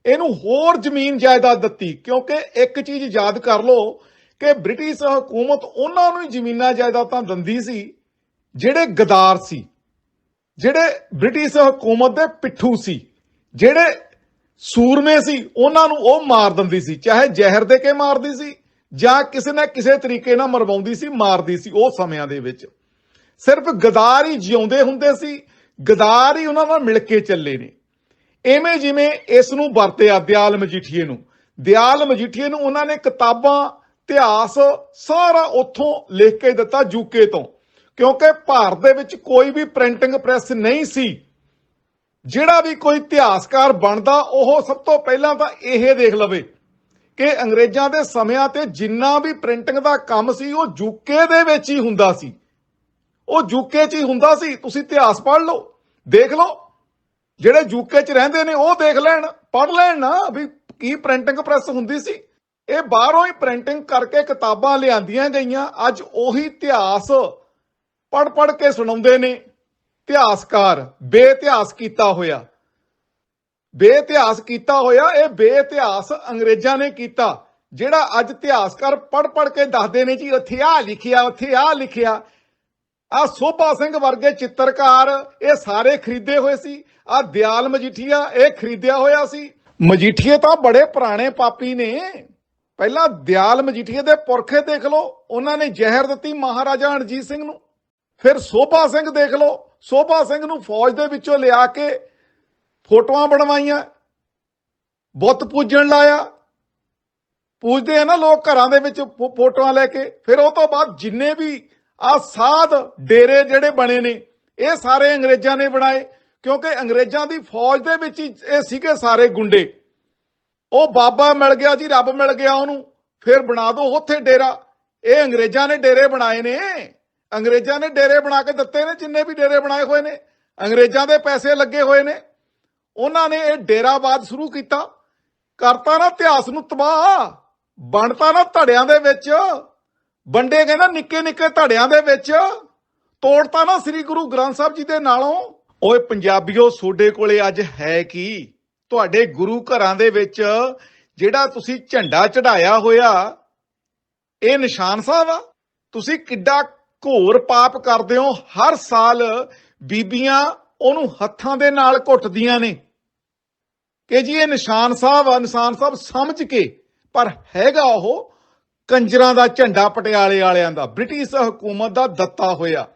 ਇਹਨੂੰ ਹੋਰ ਜ਼ਮੀਨ ਜਾਇਦਾਦ ਦਿੱਤੀ, ਕਿਉਂਕਿ ਇੱਕ ਚੀਜ਼ ਯਾਦ ਕਰ ਲਓ ਕਿ ਬ੍ਰਿਟਿਸ਼ ਹਕੂਮਤ ਉਹਨਾਂ ਨੂੰ ਜ਼ਮੀਨਾਂ ਜਾਇਦਾਦਾਂ ਦਿੰਦੀ ਸੀ, ਜਿਹੜੇ ਗਦਾਰ ਸੀ, ਜਿਹੜੇ ਬ੍ਰਿਟਿਸ਼ ਹਕੂਮਤ ਦੇ ਪਿੱਠੂ ਸੀ, ਜਿਹੜੇ ਸੂਰਮੇ ਸੀ, ਉਹਨਾਂ ਨੂੰ ਉਹ ਮਾਰ ਦਿੰਦੀ ਸੀ, ਚਾਹੇ ਜ਼ਹਿਰ ਦੇ ਕੇ ਮਾਰਦੀ ਸੀ, ਜਾਂ ਕਿਸੇ ਨਾ ਕਿਸੇ ਤਰੀਕੇ ਨਾਲ ਮਰਵਾਉਂਦੀ ਸੀ, ਮਾਰਦੀ ਸੀ ਉਹ ਸਮਿਆਂ ਦੇ ਵਿੱਚ। ਸਿਰਫ ਗਦਾਰ ਹੀ ਜਿਉਂਦੇ ਹੁੰਦੇ ਸੀ ਗਦਾਰ ਹੀ ਉਹਨਾਂ ਨਾਲ ਮਿਲ ਕੇ ਚੱਲੇ ਨੇ। ਐਵੇਂ ਜਿਵੇਂ ਇਸ ਨੂੰ ਵਰਤਿਆ ਦਿਆਲ ਮਜੀਠੀਏ ਨੂੰ। ਦਿਆਲ ਮਜੀਠੀਏ ਨੂੰ ਉਹਨਾਂ ਨੇ ਕਿਤਾਬਾਂ, ਇਤਿਹਾਸ ਸਾਰਾ ਉੱਥੋਂ ਲਿਖ ਕੇ ਦਿੱਤਾ ਯੂਕੇ ਤੋਂ। ਕਿਉਂਕਿ ਭਾਰਤ ਦੇ ਵਿੱਚ ਕੋਈ ਵੀ ਪ੍ਰਿੰਟਿੰਗ ਪ੍ਰੈਸ ਨਹੀਂ ਸੀ। ਜਿਹੜਾ ਵੀ ਕੋਈ ਇਤਿਹਾਸਕਾਰ ਬਣਦਾ, ਉਹ ਸਭ ਤੋਂ ਪਹਿਲਾਂ ਤਾਂ ਇਹ ਦੇਖ ਲਵੇ ਕਿ ਅੰਗਰੇਜ਼ਾਂ ਦੇ ਸਮਿਆਂ ਤੇ ਜਿੰਨਾ ਵੀ ਪ੍ਰਿੰਟਿੰਗ ਦਾ ਕੰਮ ਸੀ, ਉਹ ਯੂਕੇ ਦੇ ਵਿੱਚ ਹੀ ਹੁੰਦਾ ਸੀ। ਉਹ ਯੂਕੇ 'ਚ ਹੀ ਹੁੰਦਾ ਸੀ। ਤੁਸੀਂ ਇਤਿਹਾਸ ਪੜ੍ਹ ਲਓ। ਦੇਖ ਲਓ। ਜਿਹੜੇ ਯੂਕੇ 'ਚ ਰਹਿੰਦੇ ਨੇ, ਉਹ ਦੇਖ ਲੈਣ, ਪੜ੍ਹ ਲੈਣ ਨਾ ਵੀ ਕੀ ਪ੍ਰਿੰਟਿੰਗ ਪ੍ਰੈਸ ਹੁੰਦੀ ਸੀ। ਇਹ ਬਾਹਰੋਂ ਹੀ ਪ੍ਰਿੰਟਿੰਗ ਕਰਕੇ ਕਿਤਾਬਾਂ ਲਿਆਂਦੀਆਂ ਗਈਆਂ। ਅੱਜ ਉਹੀ ਇਤਿਹਾਸ ਪੜ ਪੜ ਕੇ ਸੁਣਾਉਂਦੇ ਨੇ। ਇਤਿਹਾਸਕਾਰ, ਬੇਇਤਿਹਾਸ ਕੀਤਾ ਹੋਇਆ। ਬੇਇਤਿਹਾਸ ਕੀਤਾ ਹੋਇਆ, ਇਹ ਬੇਇਤਿਹਾਸ ਅੰਗਰੇਜ਼ਾਂ ਨੇ ਕੀਤਾ। ਜਿਹੜਾ ਅੱਜ ਇਤਿਹਾਸਕਾਰ ਪੜ ਪੜ ਕੇ ਦੱਸਦੇ ਨੇ ਜੀ, ਉੱਥੇ ਆ ਲਿਖਿਆ, ਉੱਥੇ ਆ ਲਿਖਿਆ। ਆ ਸੋਭਾ ਸਿੰਘ ਵਰਗੇ ਚਿੱਤਰਕਾਰ, ਇਹ ਸਾਰੇ ਖਰੀਦੇ ਹੋਏ ਸੀ। ਆ ਦਿਆਲ ਮਜੀਠੀਆ, ਇਹ ਖਰੀਦਿਆ ਹੋਇਆ ਸੀ। ਮਜੀਠੀਏ ਤਾਂ ਬੜੇ ਪੁਰਾਣੇ ਪਾਪੀ ਨੇ। ਪਹਿਲਾਂ ਦਿਆਲ ਮਜੀਠੀਏ ਦੇ ਪੁਰਖੇ ਦੇਖ ਲਓ, ਉਹਨਾਂ ਨੇ ਜ਼ਹਿਰ ਦਿੱਤੀ ਮਹਾਰਾਜਾ ਰਣਜੀਤ ਸਿੰਘ ਨੂੰ। ਫਿਰ ਸੋਭਾ ਸਿੰਘ ਦੇਖ ਲਓ, ਸੋਭਾ ਸਿੰਘ ਨੂੰ ਫੌਜ ਦੇ ਵਿੱਚੋਂ ਲਿਆ ਕੇ ਫੋਟੋਆਂ ਬਣਵਾਈਆਂ, ਬੁੱਤ ਪੂਜਣ ਲਾਇਆ। ਪੂਜਦੇ ਆ ਨਾ ਲੋਕ ਘਰਾਂ ਦੇ ਵਿੱਚ ਫੋਟੋਆਂ ਲੈ ਕੇ। ਫਿਰ ਉਹ ਤੋਂ ਬਾਅਦ ਜਿੰਨੇ ਵੀ ਆ ਸਾਧ ਡੇਰੇ ਜਿਹੜੇ ਬਣੇ ਨੇ, ਇਹ ਸਾਰੇ ਅੰਗਰੇਜ਼ਾਂ ਨੇ ਬਣਾਏ, ਕਿਉਂਕਿ ਅੰਗਰੇਜ਼ਾਂ ਦੀ ਫੌਜ ਦੇ ਵਿੱਚ ਹੀ ਇਹ ਸੀਗੇ ਸਾਰੇ ਗੁੰਡੇ। ਉਹ ਬਾਬਾ ਮਿਲ ਗਿਆ ਜੀ, ਰੱਬ ਮਿਲ ਗਿਆ ਉਹਨੂੰ, ਫਿਰ ਬਣਾ ਦਿਓ ਉੱਥੇ ਡੇਰਾ। ਇਹ ਅੰਗਰੇਜ਼ਾਂ ਨੇ ਡੇਰੇ ਬਣਾਏ ਨੇ। ਅੰਗਰੇਜ਼ਾਂ ਨੇ ਡੇਰੇ ਬਣਾ ਕੇ ਦਿੱਤੇ ਨੇ, ਜਿੰਨੇ ਵੀ ਡੇਰੇ ਬਣਾਏ ਹੋਏ ਨੇ। ਅੰਗਰੇਜ਼ਾਂ ਦੇ ਪੈਸੇ ਲੱਗੇ ਹੋਏ ਨੇ। ਉਹਨਾਂ ਨੇ ਇਹ ਡੇਰਾਵਾਦ ਸ਼ੁਰੂ ਕੀਤਾ। ਕਰਤਾ ਨਾ ਇਤਿਹਾਸ ਨੂੰ ਤਬਾਹ। ਬਣਤਾ ਨਾ ਧੜਿਆਂ ਦੇ ਵਿੱਚ। ਵੰਡੇ ਕਹਿੰਦਾ ਨਿੱਕੇ ਨਿੱਕੇ ਧੜਿਆਂ ਦੇ ਵਿੱਚ ਤੋੜਤਾ ਨਾ ਸ੍ਰੀ ਗੁਰੂ ਗ੍ਰੰਥ ਸਾਹਿਬ ਜੀ ਦੇ ਨਾਲੋਂ। ਓਏ ਪੰਜਾਬੀਓ ਤੁਹਾਡੇ ਕੋਲੇ ਅੱਜ ਹੈ ਕੀ? ਤੁਹਾਡੇ ਗੁਰੂ ਘਰਾਂ ਦੇ ਵਿੱਚ ਜਿਹੜਾ ਤੁਸੀਂ ਝੰਡਾ ਚੜਾਇਆ ਹੋਇਆ, ਇਹ ਨਿਸ਼ਾਨ ਸਾਹਿਬ ਆ। ਤੁਸੀਂ ਕਿੱਡਾ ਘੋਰ ਪਾਪ ਕਰਦੇ ਹੋ। ਹਰ ਸਾਲ ਬੀਬੀਆਂ ਉਹਨੂੰ ਹੱਥਾਂ ਦੇ ਨਾਲ ਘੁੱਟਦੀਆਂ ਨੇ। ਕਿ ਜੀ ਇਹ ਨਿਸ਼ਾਨ ਸਾਹਿਬ ਆ, ਨਿਸ਼ਾਨ ਸਾਹਿਬ ਸਮਝ ਕੇ, ਪਰ ਹੈਗਾ ਉਹ ਕੰਜਰਾਂ ਦਾ ਝੰਡਾ ਪਟਿਆਲੇ ਵਾਲਿਆਂ ਦਾ, ਬ੍ਰਿਟਿਸ਼ ਹਕੂਮਤ ਦਾ ਦਿੱਤਾ ਹੋਇਆ।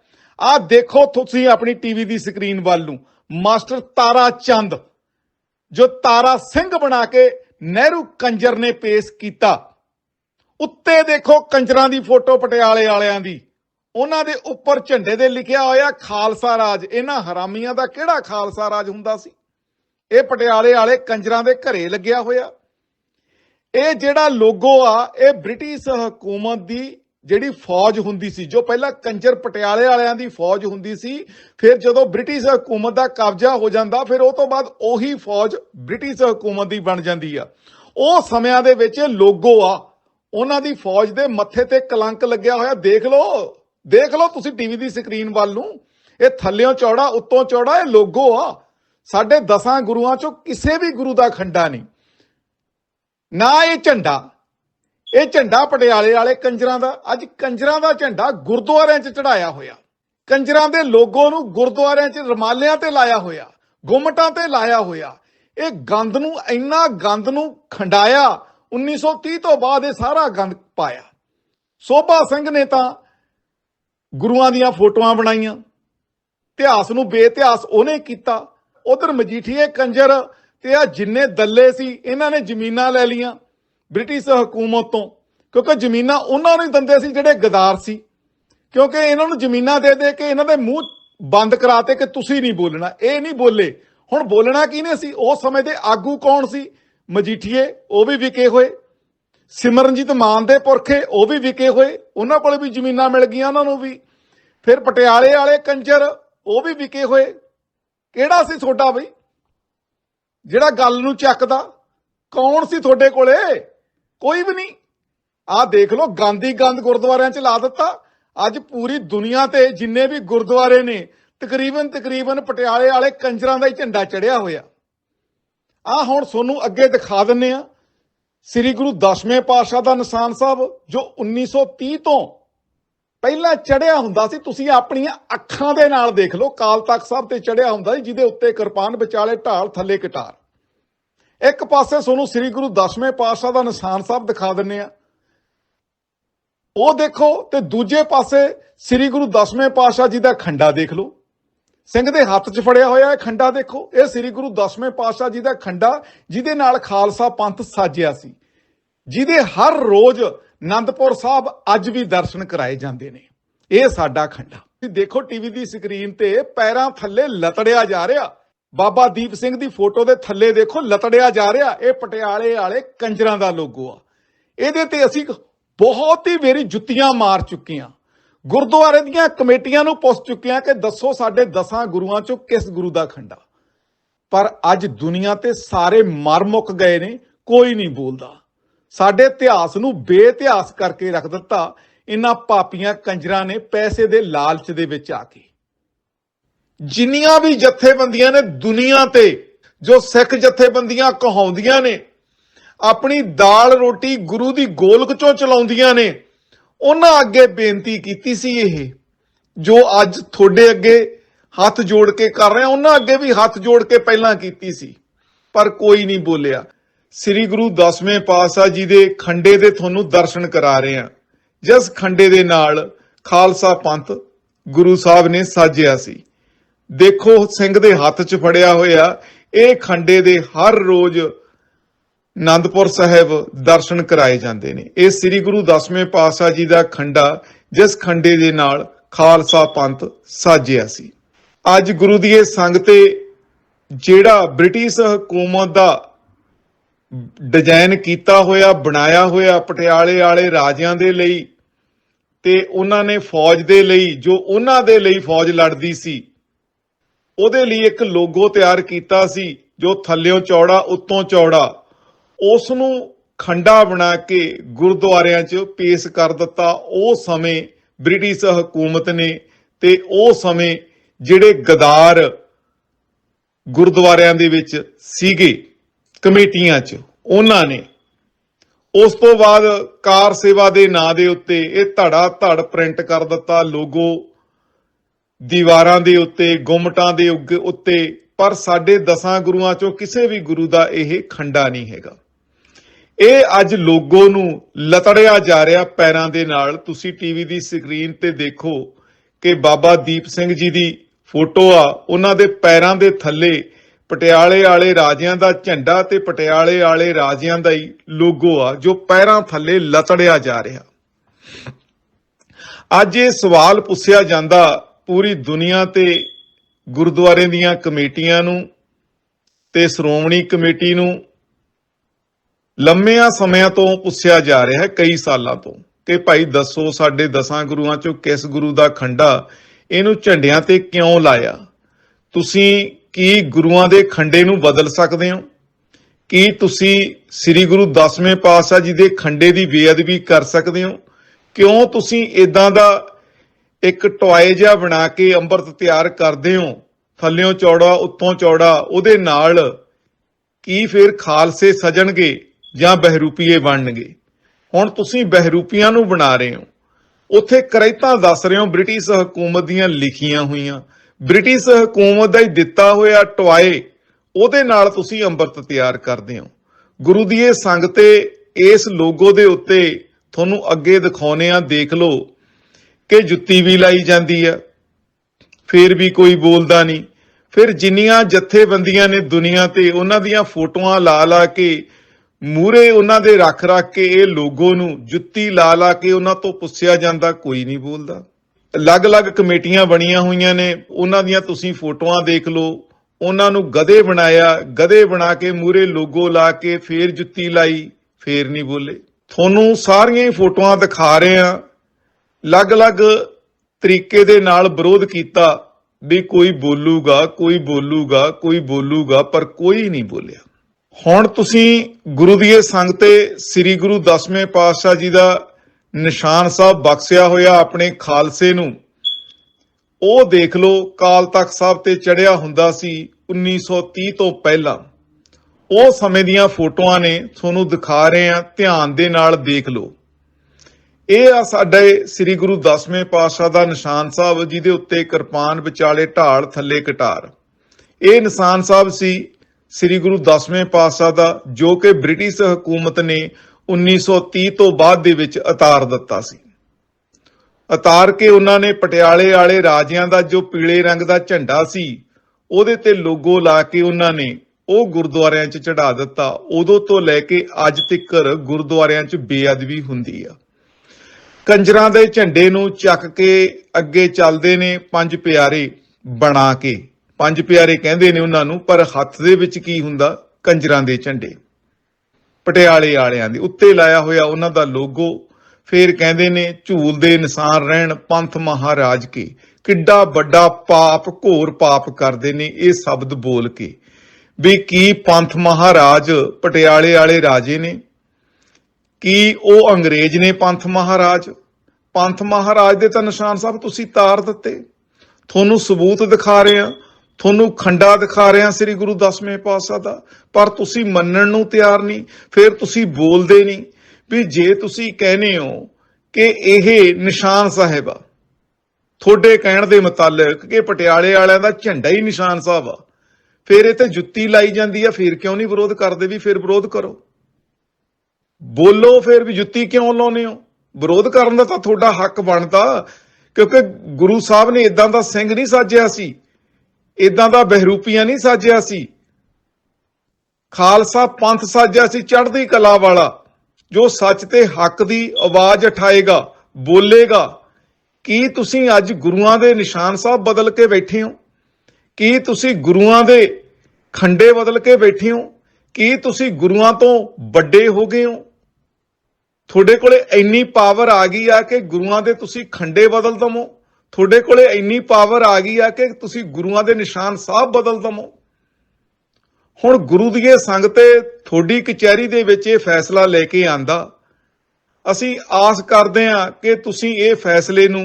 ਆਹ ਦੇਖੋ ਤੁਸੀਂ ਆਪਣੀ ਟੀਵੀ ਦੀ ਸਕਰੀਨ ਵੱਲ ਨੂੰ। ਮਾਸਟਰ ਤਾਰਾ ਚੰਦ, ਜੋ ਤਾਰਾ ਸਿੰਘ ਬਣਾ ਕੇ ਨਹਿਰੂ ਕੰਜਰ ਨੇ ਪੇਸ਼ ਕੀਤਾ। ਉੱਤੇ ਦੇਖੋ ਕੰਜਰਾਂ ਦੀ ਫੋਟੋ ਪਟਿਆਲੇ ਵਾਲਿਆਂ ਦੀ। ਉਹਨਾਂ ਦੇ ਉੱਪਰ ਝੰਡੇ ਦੇ ਲਿਖਿਆ ਹੋਇਆ ਖਾਲਸਾ ਰਾਜ। ਇਹਨਾਂ ਹਰਾਮੀਆਂ ਦਾ ਕਿਹੜਾ ਖਾਲਸਾ ਰਾਜ ਹੁੰਦਾ ਸੀ? ਇਹ ਪਟਿਆਲੇ ਵਾਲੇ ਕੰਜਰਾਂ ਦੇ ਘਰੇ ਲੱਗਿਆ ਹੋਇਆ। ਇਹ ਜਿਹੜਾ ਲੋਗੋ ਆ, ਇਹ ਬ੍ਰਿਟਿਸ਼ ਹਕੂਮਤ ਦੀ ਜਿਹੜੀ ਫੌਜ ਹੁੰਦੀ ਸੀ, ਜੋ ਪਹਿਲਾਂ ਕੰਜਰ ਪਟਿਆਲੇ ਵਾਲਿਆਂ ਦੀ ਫੌਜ ਹੁੰਦੀ ਸੀ, ਫਿਰ ਜਦੋਂ ਬ੍ਰਿਟਿਸ਼ ਹਕੂਮਤ ਦਾ ਕਬਜ਼ਾ ਹੋ ਜਾਂਦਾ, ਫਿਰ ਉਹ ਤੋਂ ਬਾਅਦ ਉਹੀ ਫੌਜ ਬ੍ਰਿਟਿਸ਼ ਹਕੂਮਤ ਦੀ ਬਣ ਜਾਂਦੀ ਆ। ਉਹ ਸਮਿਆਂ ਦੇ ਵਿੱਚ ਲੋਗੋ ਆ, ਉਹਨਾਂ ਦੀ ਫੌਜ ਦੇ ਮੱਥੇ ਤੇ ਕਲੰਕ ਲੱਗਿਆ ਹੋਇਆ, ਦੇਖ ਲਓ ਦੇਖ ਲਓ ਤੁਸੀਂ ਟੀਵੀ ਦੀ ਸਕਰੀਨ ਵੱਲ ਨੂੰ, ਇਹ ਥੱਲਿਓਂ ਚੌੜਾ, ਉੱਤੋਂ ਚੌੜਾ ਇਹ ਲੋਗੋ ਆ। ਸਾਡੇ ਦਸਾਂ ਗੁਰੂਆਂ ਚੋਂ ਕਿਸੇ ਵੀ ਗੁਰੂ ਦਾ ਖੰਡਾ ਨਹੀਂ। ਨਾ ਇਹ ਝੰਡਾ ਇਹ ਝੰਡਾ ਪਟਿਆਲੇ ਵਾਲੇ ਕੰਜਰਾਂ ਦਾ, ਅੱਜ ਕੰਜਰਾਂ ਦਾ ਝੰਡਾ ਗੁਰਦੁਆਰਿਆਂ 'ਚ ਚੜਾਇਆ ਹੋਇਆ। ਕੰਜਰਾਂ ਦੇ ਲੋਗੋ ਨੂੰ ਗੁਰਦੁਆਰਿਆਂ 'ਚ ਰਮਾਲਿਆਂ ਤੇ ਲਾਇਆ ਹੋਇਆ, ਗੁੰਮਟਾਂ ਤੇ ਲਾਇਆ ਹੋਇਆ। ਇਹ ਗੰਦ ਨੂੰ, ਇੰਨਾ ਗੰਦ ਨੂੰ ਖੰਡਾਇਆ 1930 ਤੋਂ ਬਾਅਦ ਇਹ ਸਾਰਾ ਗੰਦ ਪਾਇਆ। ਸੋਭਾ ਸਿੰਘ ਨੇ ਤਾਂ ਗੁਰੂਆਂ ਦੀਆਂ ਫੋਟੋਆਂ ਬਣਾਈਆਂ। ਇਤਿਹਾਸ ਨੂੰ ਬੇਇਤਿਹਾਸ ਉਹਨੇ ਕੀਤਾ। ਉਧਰ ਮਜੀਠੀਏ ਕੰਜਰ ਤੇ ਆ ਜਿੰਨੇ ਦੱਲੇ ਸੀ, ਇਹਨਾਂ ਨੇ ਜ਼ਮੀਨਾਂ ਲੈ ਲੀਆਂ ਬ੍ਰਿਟਿਸ਼ ਹਕੂਮਤ ਤੋਂ। ਕਿਉਂਕਿ ਜ਼ਮੀਨਾਂ ਉਹਨਾਂ ਨੂੰ ਹੀ ਦਿੰਦੇ ਸੀ ਜਿਹੜੇ ਗਦਾਰ ਸੀ। ਕਿਉਂਕਿ ਇਹਨਾਂ ਨੂੰ ਜ਼ਮੀਨਾਂ ਦੇ ਦੇ ਕੇ ਇਹਨਾਂ ਦੇ ਮੂੰਹ ਬੰਦ ਕਰਾਤੇ ਕਿ ਤੁਸੀਂ ਨਹੀਂ ਬੋਲਣਾ। ਇਹ ਨਹੀਂ ਬੋਲੇ। ਹੁਣ ਬੋਲਣਾ ਕਿਹਨੇ ਸੀ? ਉਸ ਸਮੇਂ ਦੇ ਆਗੂ ਕੌਣ ਸੀ? ਮਜੀਠੀਏ, ਉਹ ਵੀ ਵਿਕੇ ਹੋਏ। ਸਿਮਰਨਜੀਤ ਮਾਨ ਦੇ ਪੁਰਖੇ, ਉਹ ਵੀ ਵਿਕੇ ਹੋਏ। ਉਹਨਾਂ ਕੋਲ ਵੀ ਜ਼ਮੀਨਾਂ ਮਿਲ ਗਈਆਂ ਉਹਨਾਂ ਨੂੰ ਵੀ। ਫਿਰ ਪਟਿਆਲੇ ਵਾਲੇ ਕੰਜਰ, ਉਹ ਵੀ ਵਿਕੇ ਹੋਏ। ਕਿਹੜਾ ਸੀ ਤੁਹਾਡਾ ਬਈ? ਜਿਹੜਾ ਗੱਲ ਨੂੰ ਚੱਕਦਾ, ਕੌਣ ਸੀ ਤੁਹਾਡੇ ਕੋਲੇ? ਕੋਈ ਵੀ ਨਹੀਂ। ਆਹ ਦੇਖ ਲਓ, ਗਾਂਧੀ ਗੰਦ ਗੁਰਦੁਆਰਿਆਂ 'ਚ ਲਾ ਦਿੱਤਾ। ਅੱਜ ਪੂਰੀ ਦੁਨੀਆ ਤੇ ਜਿੰਨੇ ਵੀ ਗੁਰਦੁਆਰੇ ਨੇ, ਤਕਰੀਬਨ ਤਕਰੀਬਨ ਪਟਿਆਲੇ ਵਾਲੇ ਕੰਜਰਾਂ ਦਾ ਹੀ ਝੰਡਾ ਚੜਿਆ ਹੋਇਆ। ਆ ਹੁਣ ਤੁਹਾਨੂੰ ਅੱਗੇ ਦਿਖਾ ਦਿੰਨੇ ਆ। ਸ੍ਰੀ ਗੁਰੂ ਦਸਵੇਂ ਪਾਤਸ਼ਾਹ ਦਾ ਨਿਸ਼ਾਨ ਸਾਹਿਬ, ਜੋ 1930 ਤੋਂ ਪਹਿਲਾਂ ਚੜਿਆ ਹੁੰਦਾ ਸੀ, ਤੁਸੀਂ ਆਪਣੀਆਂ ਅੱਖਾਂ ਦੇ ਨਾਲ ਦੇਖ ਲਓ, ਕਾਲ ਤਖਤ ਸਾਹਿਬ ਤੇ ਚੜਿਆ ਹੁੰਦਾ ਸੀ, ਜਿਹਦੇ ਉੱਤੇ ਕਿਰਪਾਨ ਵਿਚਾਲੇ ਢਾਲ ਥੱਲੇ ਕਟਾਰ। ਇੱਕ ਪਾਸੇ ਤੁਹਾਨੂੰ ਸ੍ਰੀ ਗੁਰੂ ਦਸਵੇਂ ਪਾਤਸ਼ਾਹ ਦਾ ਨਿਸ਼ਾਨ ਸਾਹਿਬ ਦਿਖਾ ਦਿੰਨੇ ਆ। ਉਹ ਦੇਖੋ ਤੇ ਦੂਜੇ ਪਾਸੇ ਸ੍ਰੀ ਗੁਰੂ ਦਸਵੇਂ ਪਾਤਸ਼ਾਹ ਜੀ ਦਾ ਖੰਡਾ ਦੇਖ ਲਓ। ਸਿੰਘ ਦੇ ਹੱਥ 'ਚ ਫੜਿਆ ਹੋਇਆ ਇਹ ਖੰਡਾ ਦੇਖੋ, ਇਹ ਸ੍ਰੀ ਗੁਰੂ ਦਸਵੇਂ ਪਾਤਸ਼ਾਹ ਜੀ ਦਾ ਖੰਡਾ, ਜਿਹਦੇ ਨਾਲ ਖਾਲਸਾ ਪੰਥ ਸਾਜਿਆ ਸੀ। ਜਿਹਦੇ ਹਰ ਰੋਜ਼ ਅਨੰਦਪੁਰ ਸਾਹਿਬ ਅੱਜ ਵੀ ਦਰਸ਼ਨ ਕਰਾਏ ਜਾਂਦੇ ਨੇ। ਇਹ ਸਾਡਾ ਖੰਡਾ। ਦੇਖੋ ਟੀਵੀ ਦੀ ਸਕਰੀਨ ਤੇ ਪੈਰਾਂ ਥੱਲੇ ਲਤੜਿਆ ਜਾ ਰਿਹਾ। ਬਾਬਾ ਦੀਪ ਸਿੰਘ ਦੀ ਫੋਟੋ ਦੇ ਥੱਲੇ ਦੇਖੋ ਲਤੜਿਆ ਜਾ ਰਿਹਾ। ਇਹ ਪਟਿਆਲੇ ਵਾਲੇ ਕੰਜਰਾਂ ਦਾ ਲੋਗੋ ਆ। ਇਹਦੇ ਤੇ ਅਸੀਂ ਬਹੁਤ ਹੀ ਵੇਰੀ ਜੁੱਤੀਆਂ ਮਾਰ ਚੁੱਕੇ ਹਾਂ। ਗੁਰਦੁਆਰੇ ਦੀਆਂ ਕਮੇਟੀਆਂ ਨੂੰ ਪੁੱਛ ਚੁੱਕੇ ਹਾਂ ਕਿ ਦੱਸੋ ਸਾਡੇ ਦਸਾਂ ਗੁਰੂਆਂ ਚੋਂ ਕਿਸ ਗੁਰੂ ਦਾ ਖੰਡਾ। ਪਰ ਅੱਜ ਦੁਨੀਆ ਤੇ ਸਾਰੇ ਮਰ ਮੁੱਕ ਗਏ ਨੇ, ਕੋਈ ਨਹੀਂ ਬੋਲਦਾ। ਸਾਡੇ ਇਤਿਹਾਸ ਨੂੰ ਬੇਇਤਿਹਾਸ ਕਰਕੇ ਰੱਖ ਦਿੱਤਾ, ਇਹਨਾਂ ਪਾਪੀਆਂ ਕੰਜਰਾਂ ਨੇ ਪੈਸੇ ਦੇ ਲਾਲਚ ਦੇ ਵਿੱਚ ਆ ਕੇ। ਜਿੰਨੀਆਂ ਵੀ ਜਥੇਬੰਦੀਆਂ ਨੇ ਦੁਨੀਆ ਤੇ, ਜੋ ਸਿੱਖ ਜਥੇਬੰਦੀਆਂ ਕਹਾਉਂਦੀਆਂ ਨੇ, ਆਪਣੀ ਦਾਲ ਰੋਟੀ ਗੁਰੂ ਦੀ ਗੋਲਕ ਚੋਂ ਚਲਾਉਂਦੀਆਂ ਨੇ, ਉਹਨਾਂ ਅੱਗੇ ਬੇਨਤੀ ਕੀਤੀ ਸੀ ਇਹ, ਜੋ ਅੱਜ ਤੁਹਾਡੇ ਅੱਗੇ ਹੱਥ ਜੋੜ ਕੇ ਕਰ ਰਹੇ, ਉਹਨਾਂ ਅੱਗੇ ਵੀ ਹੱਥ ਜੋੜ ਕੇ ਪਹਿਲਾਂ ਕੀਤੀ ਸੀ, ਪਰ ਕੋਈ ਨਹੀਂ ਬੋਲਿਆ। ਸ੍ਰੀ ਗੁਰੂ ਦਸਵੇਂ ਪਾਤਸ਼ਾਹ ਜੀ ਦੇ ਖੰਡੇ ਦੇ ਤੁਹਾਨੂੰ ਦਰਸ਼ਨ ਕਰਾ ਰਹੇ ਆ ਜਿਸ ਖੰਡੇ ਦੇ ਨਾਲ ਖਾਲਸਾ ਪੰਥ ਗੁਰੂ ਸਾਹਿਬ ਨੇ ਸਾਜਿਆ ਸੀ। ਦੇਖੋ, ਸਿੰਘ ਦੇ ਹੱਥ 'ਚ ਫੜਿਆ ਹੋਇਆ ਇਹ ਖੰਡੇ ਦੇ ਹਰ ਰੋਜ਼ ਆਨੰਦਪੁਰ ਸਾਹਿਬ ਦਰਸ਼ਨ ਕਰਾਏ ਜਾਂਦੇ ਨੇ। ਇਹ ਸ੍ਰੀ ਗੁਰੂ ਦਸਵੇਂ ਪਾਤਸ਼ਾਹ ਜੀ ਦਾ ਖੰਡਾ ਜਿਸ ਖੰਡੇ ਦੇ ਨਾਲ ਖਾਲਸਾ ਪੰਥ ਸਾਜਿਆ ਸੀ। ਅੱਜ ਗੁਰੂ ਦੀ ਇਹ ਸੰਗ ਤੇ ਜਿਹੜਾ ਬ੍ਰਿਟਿਸ਼ ਹਕੂਮਤ ਦਾ ਡਿਜ਼ਾਈਨ ਕੀਤਾ ਹੋਇਆ, ਬਣਾਇਆ ਹੋਇਆ ਪਟਿਆਲੇ ਵਾਲੇ ਰਾਜਿਆਂ ਦੇ ਲਈ ਤੇ ਉਹਨਾਂ ਨੇ ਫੌਜ ਦੇ ਲਈ, ਜੋ ਉਹਨਾਂ ਦੇ ਲਈ ਫੌਜ ਲੜਦੀ ਸੀ, ਉਹਦੇ ਲਈ ਇੱਕ ਲੋਗੋ ਤਿਆਰ ਕੀਤਾ ਸੀ, ਜੋ ਥੱਲਿਓਂ ਚੌੜਾ, ਉੱਤੋਂ ਚੌੜਾ। ਉਸ ਨੂੰ ਖੰਡਾ ਬਣਾ ਕੇ ਗੁਰਦੁਆਰਿਆਂ 'ਚ ਪੇਸ਼ ਕਰ ਦਿੱਤਾ। ਉਹ ਸਮੇਂ ਬ੍ਰਿਟਿਸ਼ ਹਕੂਮਤ ਨੇ ਤੇ ਉਹ ਸਮੇਂ ਜਿਹੜੇ ਗਦਾਰ ਗੁਰਦੁਆਰਿਆਂ ਦੇ ਵਿੱਚ ਸੀਗੇ। ਕਮੇਟੀਆਂ 'ਚ। ਉਹਨਾਂ ਨੇ ਉਸ ਤੋਂ ਬਾਅਦ ਕਾਰ ਸੇਵਾ ਦੇ ਨਾਂ ਦੇ ਉੱਤੇ ਇਹ ਧੜਾ ਧੜ ਪ੍ਰਿੰਟ ਕਰ ਦਿੱਤਾ ਲੋਗੋ ਦੀਵਾਰਾਂ ਦੇ ਉੱਤੇ, ਗੁੰਮਟਾਂ ਦੇ ਉੱਤੇ। ਪਰ ਸਾਡੇ ਦਸਾਂ ਗੁਰੂਆਂ ਚੋਂ ਕਿਸੇ ਵੀ ਗੁਰੂ ਦਾ ਇਹ ਖੰਡਾ ਨਹੀਂ ਹੈਗਾ। ਇਹ ਅੱਜ ਲੋਗੋ ਨੂੰ ਲਤੜਿਆ ਜਾ ਰਿਹਾ ਪੈਰਾਂ ਦੇ ਨਾਲ। ਤੁਸੀਂ ਟੀਵੀ ਦੀ ਸਕਰੀਨ ਤੇ ਦੇਖੋ ਕਿ ਬਾਬਾ ਦੀਪ ਸਿੰਘ ਜੀ ਦੀ ਫੋਟੋ ਆ, ਉਹਨਾਂ ਦੇ ਪੈਰਾਂ ਦੇ ਥੱਲੇ ਪਟਿਆਲੇ ਵਾਲੇ ਰਾਜਿਆਂ ਦਾ ਝੰਡਾ ਤੇ ਪਟਿਆਲੇ ਵਾਲੇ ਰਾਜਿਆਂ ਦਾ ਹੀ ਲੋਗੋ ਆ, ਜੋ ਪੈਰਾਂ ਥੱਲੇ ਲਤੜਿਆ ਜਾ ਰਿਹਾ। ਅੱਜ ਇਹ ਸਵਾਲ ਪੁੱਛਿਆ ਜਾਂਦਾ ਪੂਰੀ ਦੁਨੀਆ ਤੇ ਗੁਰਦੁਆਰੇ ਦੀਆਂ ਕਮੇਟੀਆਂ ਨੂੰ ਤੇ ਸ਼੍ਰੋਮਣੀ ਕਮੇਟੀ ਨੂੰ ਲੰਮਿਆਂ ਸਮਿਆਂ ਤੋਂ ਪੁੱਛਿਆ ਜਾ ਰਿਹਾ ਹੈ, ਕਈ ਸਾਲਾਂ ਤੋਂ, ਕਿ ਭਾਈ ਦੱਸੋ ਸਾਡੇ ਦਸਾਂ ਗੁਰੂਆਂ ਚੋਂ ਕਿਸ ਗੁਰੂ ਦਾ ਖੰਡਾ ਇਹਨੂੰ ਝੰਡਿਆਂ ਤੇ ਕਿਉਂ ਲਾਇਆ? ਤੁਸੀਂ ਕੀ ਗੁਰੂਆਂ ਦੇ ਖੰਡੇ ਨੂੰ ਬਦਲ ਸਕਦੇ ਹੋ? ਕੀ ਤੁਸੀਂ ਸ੍ਰੀ ਗੁਰੂ ਦਸਵੇਂ ਪਾਤਸ਼ਾਹ ਜੀ ਦੇ ਖੰਡੇ ਦੀ ਬੇਅਦਬੀ ਕਰ ਸਕਦੇ ਹੋ? ਕਿਉਂ ਤੁਸੀਂ ਇਦਾਂ ਦਾ ਇੱਕ ਟੋਏ ਜਿਹਾ ਬਣਾ ਕੇ ਅੰਮ੍ਰਿਤ ਤਿਆਰ ਕਰਦੇ ਹੋ? ਥੱਲਿਓਂ ਚੌੜਾ, ਉੱਤੋਂ ਚੌੜਾ, ਉਹਦੇ ਨਾਲ ਕੀ ਫਿਰ ਖਾਲਸੇ ਸਜਣਗੇ ਜਾਂ ਬਹਿਰੂਪੀਏ ਬਣਨਗੇ? ਹੁਣ ਤੁਸੀਂ ਬਹਿਰੂਪੀਆਂ ਨੂੰ ਬਣਾ ਰਹੇ ਹੋ। ਉੱਥੇ ਕਰੈਤਾਂ ਦੱਸ ਰਹੇ ਹੋ, ਬ੍ਰਿਟਿਸ਼ ਹਕੂਮਤ ਦੀਆਂ ਲਿਖੀਆਂ ਹੋਈਆਂ। ਬ੍ਰਿਟਿਸ਼ ਹਕੂਮਤ ਦਾ ਹੀ ਦਿੱਤਾ ਹੋਇਆ ਟੋਏ ਉਹਦੇ ਨਾਲ ਤੁਸੀਂ ਅੰਮ੍ਰਿਤ ਤਿਆਰ ਕਰਦੇ ਹੋ। ਗੁਰੂ ਦੀ ਇਹ ਸੰਗ ਤੇ ਇਸ ਲੋਗੋ ਦੇ ਉੱਤੇ ਤੁਹਾਨੂੰ ਅੱਗੇ ਦਿਖਾਉਨੇ ਆ ਦੇਖ ਲਓ ਕਿ ਜੁੱਤੀ ਵੀ ਲਾਈ ਜਾਂਦੀ ਆ, ਫੇਰ ਵੀ ਕੋਈ ਬੋਲਦਾ ਨਹੀਂ। ਫਿਰ ਜਿੰਨੀਆਂ ਜਥੇਬੰਦੀਆਂ ਨੇ ਦੁਨੀਆ ਤੇ ਉਹਨਾਂ ਦੀਆਂ ਫੋਟੋਆਂ ਲਾ ਲਾ ਕੇ ਮੂਰੇ ਉਹਨਾਂ ਦੇ ਰੱਖ ਰੱਖ ਕੇ ਇਹ ਲੋਗੋ ਨੂੰ ਜੁੱਤੀ ਲਾ ਲਾ ਕੇ ਉਹਨਾਂ ਤੋਂ ਪੁੱਛਿਆ ਜਾਂਦਾ, ਕੋਈ ਨਹੀਂ ਬੋਲਦਾ। ਅਲੱਗ-ਅਲੱਗ ਕਮੇਟੀਆਂ ਬਣੀਆਂ ਹੋਈਆਂ ਨੇ, ਉਹਨਾਂ ਦੀਆਂ ਤੁਸੀਂ ਫੋਟੋਆਂ ਦੇਖ ਲਓ। ਉਹਨਾਂ ਨੂੰ ਗਧੇ ਬਣਾਇਆ, ਗਧੇ ਬਣਾ ਕੇ ਮੂਰੇ ਲੋਗੋ ਲਾ ਕੇ ਫੇਰ ਜੁੱਤੀ ਲਾਈ, ਫੇਰ ਨਹੀਂ ਬੋਲੇ। ਤੁਹਾਨੂੰ ਸਾਰੀਆਂ ਹੀ ਫੋਟੋਆਂ ਦਿਖਾ ਰਹੇ ਆ ਅਲੱਗ-ਅਲੱਗ ਤਰੀਕੇ ਦੇ ਨਾਲ ਵਿਰੋਧ ਕੀਤਾ ਵੀ ਕੋਈ ਬੋਲੂਗਾ ਕੋਈ ਬੋਲੂਗਾ ਕੋਈ ਬੋਲੂਗਾ, ਪਰ ਕੋਈ ਨਹੀਂ ਬੋਲਿਆ। ਹੁਣ ਤੁਸੀਂ ਗੁਰੂ ਦੀ ਇਹ ਸੰਗ ਤੇ ਸ੍ਰੀ ਗੁਰੂ ਦਸਵੇਂ ਪਾਤਸ਼ਾਹ ਜੀ ਦਾ ਨਿਸ਼ਾਨ ਸਾਹਿਬ ਬਖਸ਼ਿਆ ਹੋਇਆ ਆਪਣੇ ਖਾਲਸੇ ਨੂੰ। ਉਹ ਦੇਖ ਲਓ, ਕਾਲ ਤਖਤ ਸਾਹਿਬ ਤੇ ਚੜਿਆ ਹੁੰਦਾ ਸੀ 1930 ਤੋਂ ਪਹਿਲਾਂ। ਉਹ ਸਮੇਂ ਦੀਆਂ ਫੋਟੋਆਂ ਨੇ ਤੁਹਾਨੂੰ ਦਿਖਾ ਰਹੇ ਆ ਧਿਆਨ ਦੇ ਨਾਲ ਦੇਖ ਲਓ। ਇਹ ਆ ਸਾਡੇ ਸ੍ਰੀ ਗੁਰੂ ਦਸਵੇਂ ਪਾਤਸ਼ਾਹ ਦਾ ਨਿਸ਼ਾਨ ਸਾਹਿਬ, ਜਿਹਦੇ ਉੱਤੇ ਕਿਰਪਾਨ ਵਿਚਾਲੇ ਢਾਲ ਥੱਲੇ ਕਟਾਰ। ਇਹ ਨਿਸ਼ਾਨ ਸਾਹਿਬ ਸੀ ਸ੍ਰੀ ਗੁਰੂ ਦਸਵੇਂ ਪਾਤਸ਼ਾਹ ਦਾ, ਜੋ ਕਿ ਬ੍ਰਿਟਿਸ਼ ਹਕੂਮਤ ਨੇ 1930 ਤੋਂ ਬਾਅਦ ਦੇ ਵਿੱਚ ਉਤਾਰ ਦਿੱਤਾ ਸੀ। ਉਤਾਰ ਕੇ ਉਹਨਾਂ ਨੇ ਪਟਿਆਲੇ ਵਾਲੇ ਰਾਜਿਆਂ ਦਾ ਜੋ ਪੀਲੇ ਰੰਗ ਦਾ ਝੰਡਾ ਸੀ, ਉਹਦੇ ਤੇ ਲੋਗੋ ਲਾ ਕੇ ਉਹਨਾਂ ਨੇ ਉਹ ਗੁਰਦੁਆਰਿਆਂ 'ਚ ਚੜਾ ਦਿੱਤਾ। ਉਦੋਂ ਤੋਂ ਲੈ ਕੇ ਅੱਜ ਤੱਕ ਗੁਰਦੁਆਰਿਆਂ 'ਚ ਬੇਅਦਬੀ ਹੁੰਦੀ ਆ। ਕੰਜਰਾਂ ਦੇ ਝੰਡੇ ਨੂੰ ਚੱਕ ਕੇ ਅੱਗੇ ਚੱਲਦੇ ਨੇ ਪੰਜ ਪਿਆਰੇ ਬਣਾ ਕੇ। ਪੰਜ ਪਿਆਰੇ ਕਹਿੰਦੇ ਨੇ ਉਹਨਾਂ ਨੂੰ, ਪਰ ਹੱਥ ਦੇ ਵਿੱਚ ਕੀ ਹੁੰਦਾ? ਕੰਜਰਾਂ ਦੇ ਝੰਡੇ। ਪਟਿਆਲੇ ਵਾਲਿਆਂ ਦੇ। ਉੱਤੇ ਲਾਇਆ ਹੋਇਆ ਉਹਨਾਂ ਦਾ ਲੋਗੋ ਫੇਰ ਕਹਿੰਦੇ ਨੇ, ਝੂਲ ਦੇ ਨਿਸ਼ਾਨ ਰਹਿਣ, ਪੰਥ ਮਹਾਰਾਜ ਕੇ। ਕਿੱਡਾ ਵੱਡਾ ਪਾਪ, ਘੋਰ ਪਾਪ ਕਰਦੇ ਨੇ ਇਹ ਸ਼ਬਦ ਬੋਲ ਕੇ। ਵੀ ਕੀ ਪੰਥ ਮਹਾਰਾਜ ਪਟਿਆਲੇ ਵਾਲੇ ਰਾਜੇ ਨੇ? ਕੀ ਉਹ ਅੰਗਰੇਜ਼ ਨੇ ਪੰਥ ਮਹਾਰਾਜ? ਪੰਥ ਮਹਾਰਾਜ ਦੇ ਤਾਂ ਨਿਸ਼ਾਨ ਸਾਹਿਬ ਤੁਸੀਂ ਤਾਰ ਦਿੱਤੇ। ਤੁਹਾਨੂੰ ਸਬੂਤ ਦਿਖਾ ਰਹੇ ਆ ਤੁਹਾਨੂੰ ਖੰਡਾ ਦਿਖਾ ਰਿਹਾ ਸ੍ਰੀ ਗੁਰੂ ਦਸਵੇਂ ਪਾਤਸ਼ਾਹ ਦਾ, ਪਰ ਤੁਸੀਂ ਮੰਨਣ ਨੂੰ ਤਿਆਰ ਨਹੀਂ, ਫਿਰ ਤੁਸੀਂ ਬੋਲਦੇ ਨਹੀਂ। ਵੀ ਜੇ ਤੁਸੀਂ ਕਹਿੰਦੇ ਹੋ ਕਿ ਇਹ ਨਿਸ਼ਾਨ ਸਾਹਿਬ ਆ, ਤੁਹਾਡੇ ਕਹਿਣ ਦੇ ਮੁਤਾਲਕ ਕਿ ਪਟਿਆਲੇ ਵਾਲਿਆਂ ਦਾ ਝੰਡਾ ਹੀ ਨਿਸ਼ਾਨ ਸਾਹਿਬ ਆ, ਫਿਰ ਇਹ ਤੇ ਜੁੱਤੀ ਲਾਈ ਜਾਂਦੀ ਆ, ਫਿਰ ਕਿਉਂ ਨਹੀਂ ਵਿਰੋਧ ਕਰਦੇ ਵੀ ਫਿਰ ਵਿਰੋਧ ਕਰੋ? ਬੋਲੋ ਫਿਰ ਵੀ ਜੁੱਤੀ ਕਿਉਂ ਲਾਉਨੇ ਹੋ? ਵਿਰੋਧ ਕਰਨ ਦਾ ਤਾਂ ਤੁਹਾਡਾ ਹੱਕ ਬਣਦਾ, ਕਿਉਂਕਿ ਗੁਰੂ ਸਾਹਿਬ ਨੇ ਇਦਾਂ ਦਾ ਸਿੰਘ ਨਹੀਂ ਸਾਜਿਆ ਸੀ। ਇਦਾਂ ਦਾ ਬਹਿਰੂਪੀਆਂ ਨਹੀਂ ਸਾਜਿਆ ਸੀ। ਖਾਲਸਾ ਪੰਥ ਸਾਜਿਆ ਸੀ ਚੜ੍ਹਦੀ ਕਲਾ ਵਾਲਾ, ਜੋ ਸੱਚ ਤੇ ਹੱਕ ਦੀ ਆਵਾਜ਼ ਉਠਾਏਗਾ, ਬੋਲੇਗਾ। ਕੀ ਤੁਸੀਂ ਅੱਜ ਗੁਰੂਆਂ ਦੇ ਨਿਸ਼ਾਨ ਸਾਹਿਬ ਬਦਲ ਕੇ ਬੈਠੇ ਹੋ? ਕੀ ਤੁਸੀਂ ਗੁਰੂਆਂ ਦੇ ਖੰਡੇ ਬਦਲ ਕੇ ਬੈਠੇ ਹੋ? ਕੀ ਤੁਸੀਂ ਗੁਰੂਆਂ ਤੋਂ ਵੱਡੇ ਹੋ ਗਏ ਹੋ? ਤੁਹਾਡੇ ਕੋਲੇ ਇੰਨੀ ਪਾਵਰ ਆ ਗਈ ਆ ਕਿ ਗੁਰੂਆਂ ਦੇ ਤੁਸੀਂ ਖੰਡੇ ਬਦਲ ਦਮੋ ਤੁਹਾਡੇ ਕੋਲੇ ਇੰਨੀ ਪਾਵਰ ਆ ਗਈ ਆ ਕਿ ਤੁਸੀਂ ਗੁਰੂਆਂ ਦੇ ਨਿਸ਼ਾਨ ਸਾਹਿਬ ਬਦਲ ਦਮੋ ਹੁਣ ਗੁਰੂ ਦੀ ਇਹ ਤੁਹਾਡੀ ਕਚਹਿਰੀ ਦੇ ਵਿੱਚ ਇਹ ਫੈਸਲਾ ਲੈ ਕੇ ਆਂਦਾ। ਅਸੀਂ ਆਸ ਕਰਦੇ ਹਾਂ ਕਿ ਤੁਸੀਂ ਇਹ ਫੈਸਲੇ ਨੂੰ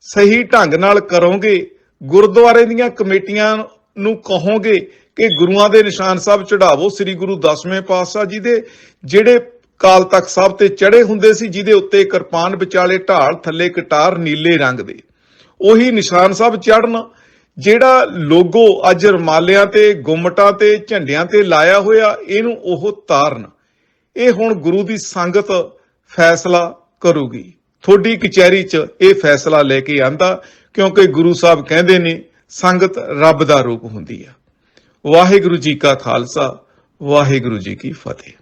ਸਹੀ ਢੰਗ ਨਾਲ ਕਰੋਗੇ, ਗੁਰਦੁਆਰੇ ਦੀਆਂ ਕਮੇਟੀਆਂ ਨੂੰ ਕਹੋਗੇ ਕਿ ਗੁਰੂਆਂ ਦੇ ਨਿਸ਼ਾਨ ਸਾਹਿਬ ਚੜਾਵੋ ਸ੍ਰੀ ਗੁਰੂ ਦਸਵੇਂ ਪਾਤਸ਼ਾਹ ਜੀ ਦੇ ਜਿਹੜੇ ਕਾਲ ਤੱਕ ਸਾਹਿਬ ਤੇ ਚੜੇ ਹੁੰਦੇ ਸੀ, ਜਿਹਦੇ ਉੱਤੇ ਕਿਰਪਾਨ ਵਿਚਾਲੇ ਢਾਲ ਥੱਲੇ ਕਟਾਰ ਨੀਲੇ ਰੰਗ ਦੇ। ਉਹੀ ਨਿਸ਼ਾਨ ਸਾਹਿਬ ਚੜਨ ਜਿਹੜਾ ਲੋਗੋ ਅੱਜ ਰਮਾਲਿਆਂ ਤੇ, ਗੁੰਮਟਾਂ ਤੇ, ਝੰਡਿਆਂ ਤੇ ਲਾਇਆ ਹੋਇਆ, ਇਹਨੂੰ ਉਹ ਤਾਰਨ। ਇਹ ਹੁਣ ਗੁਰੂ ਦੀ ਸੰਗਤ ਫੈਸਲਾ ਕਰੂਗੀ। ਤੁਹਾਡੀ ਕਚਹਿਰੀ 'ਚ ਇਹ ਫੈਸਲਾ ਲੈ ਕੇ ਆਂਦਾ, ਕਿਉਂਕਿ ਗੁਰੂ ਸਾਹਿਬ ਕਹਿੰਦੇ ਨੇ, ਸੰਗਤ ਰੱਬ ਦਾ ਰੂਪ ਹੁੰਦੀ ਆ। ਵਾਹਿਗੁਰੂ ਜੀ ਕਾ ਖਾਲਸਾ, ਵਾਹਿਗੁਰੂ ਜੀ ਕੀ ਫਤਿਹ।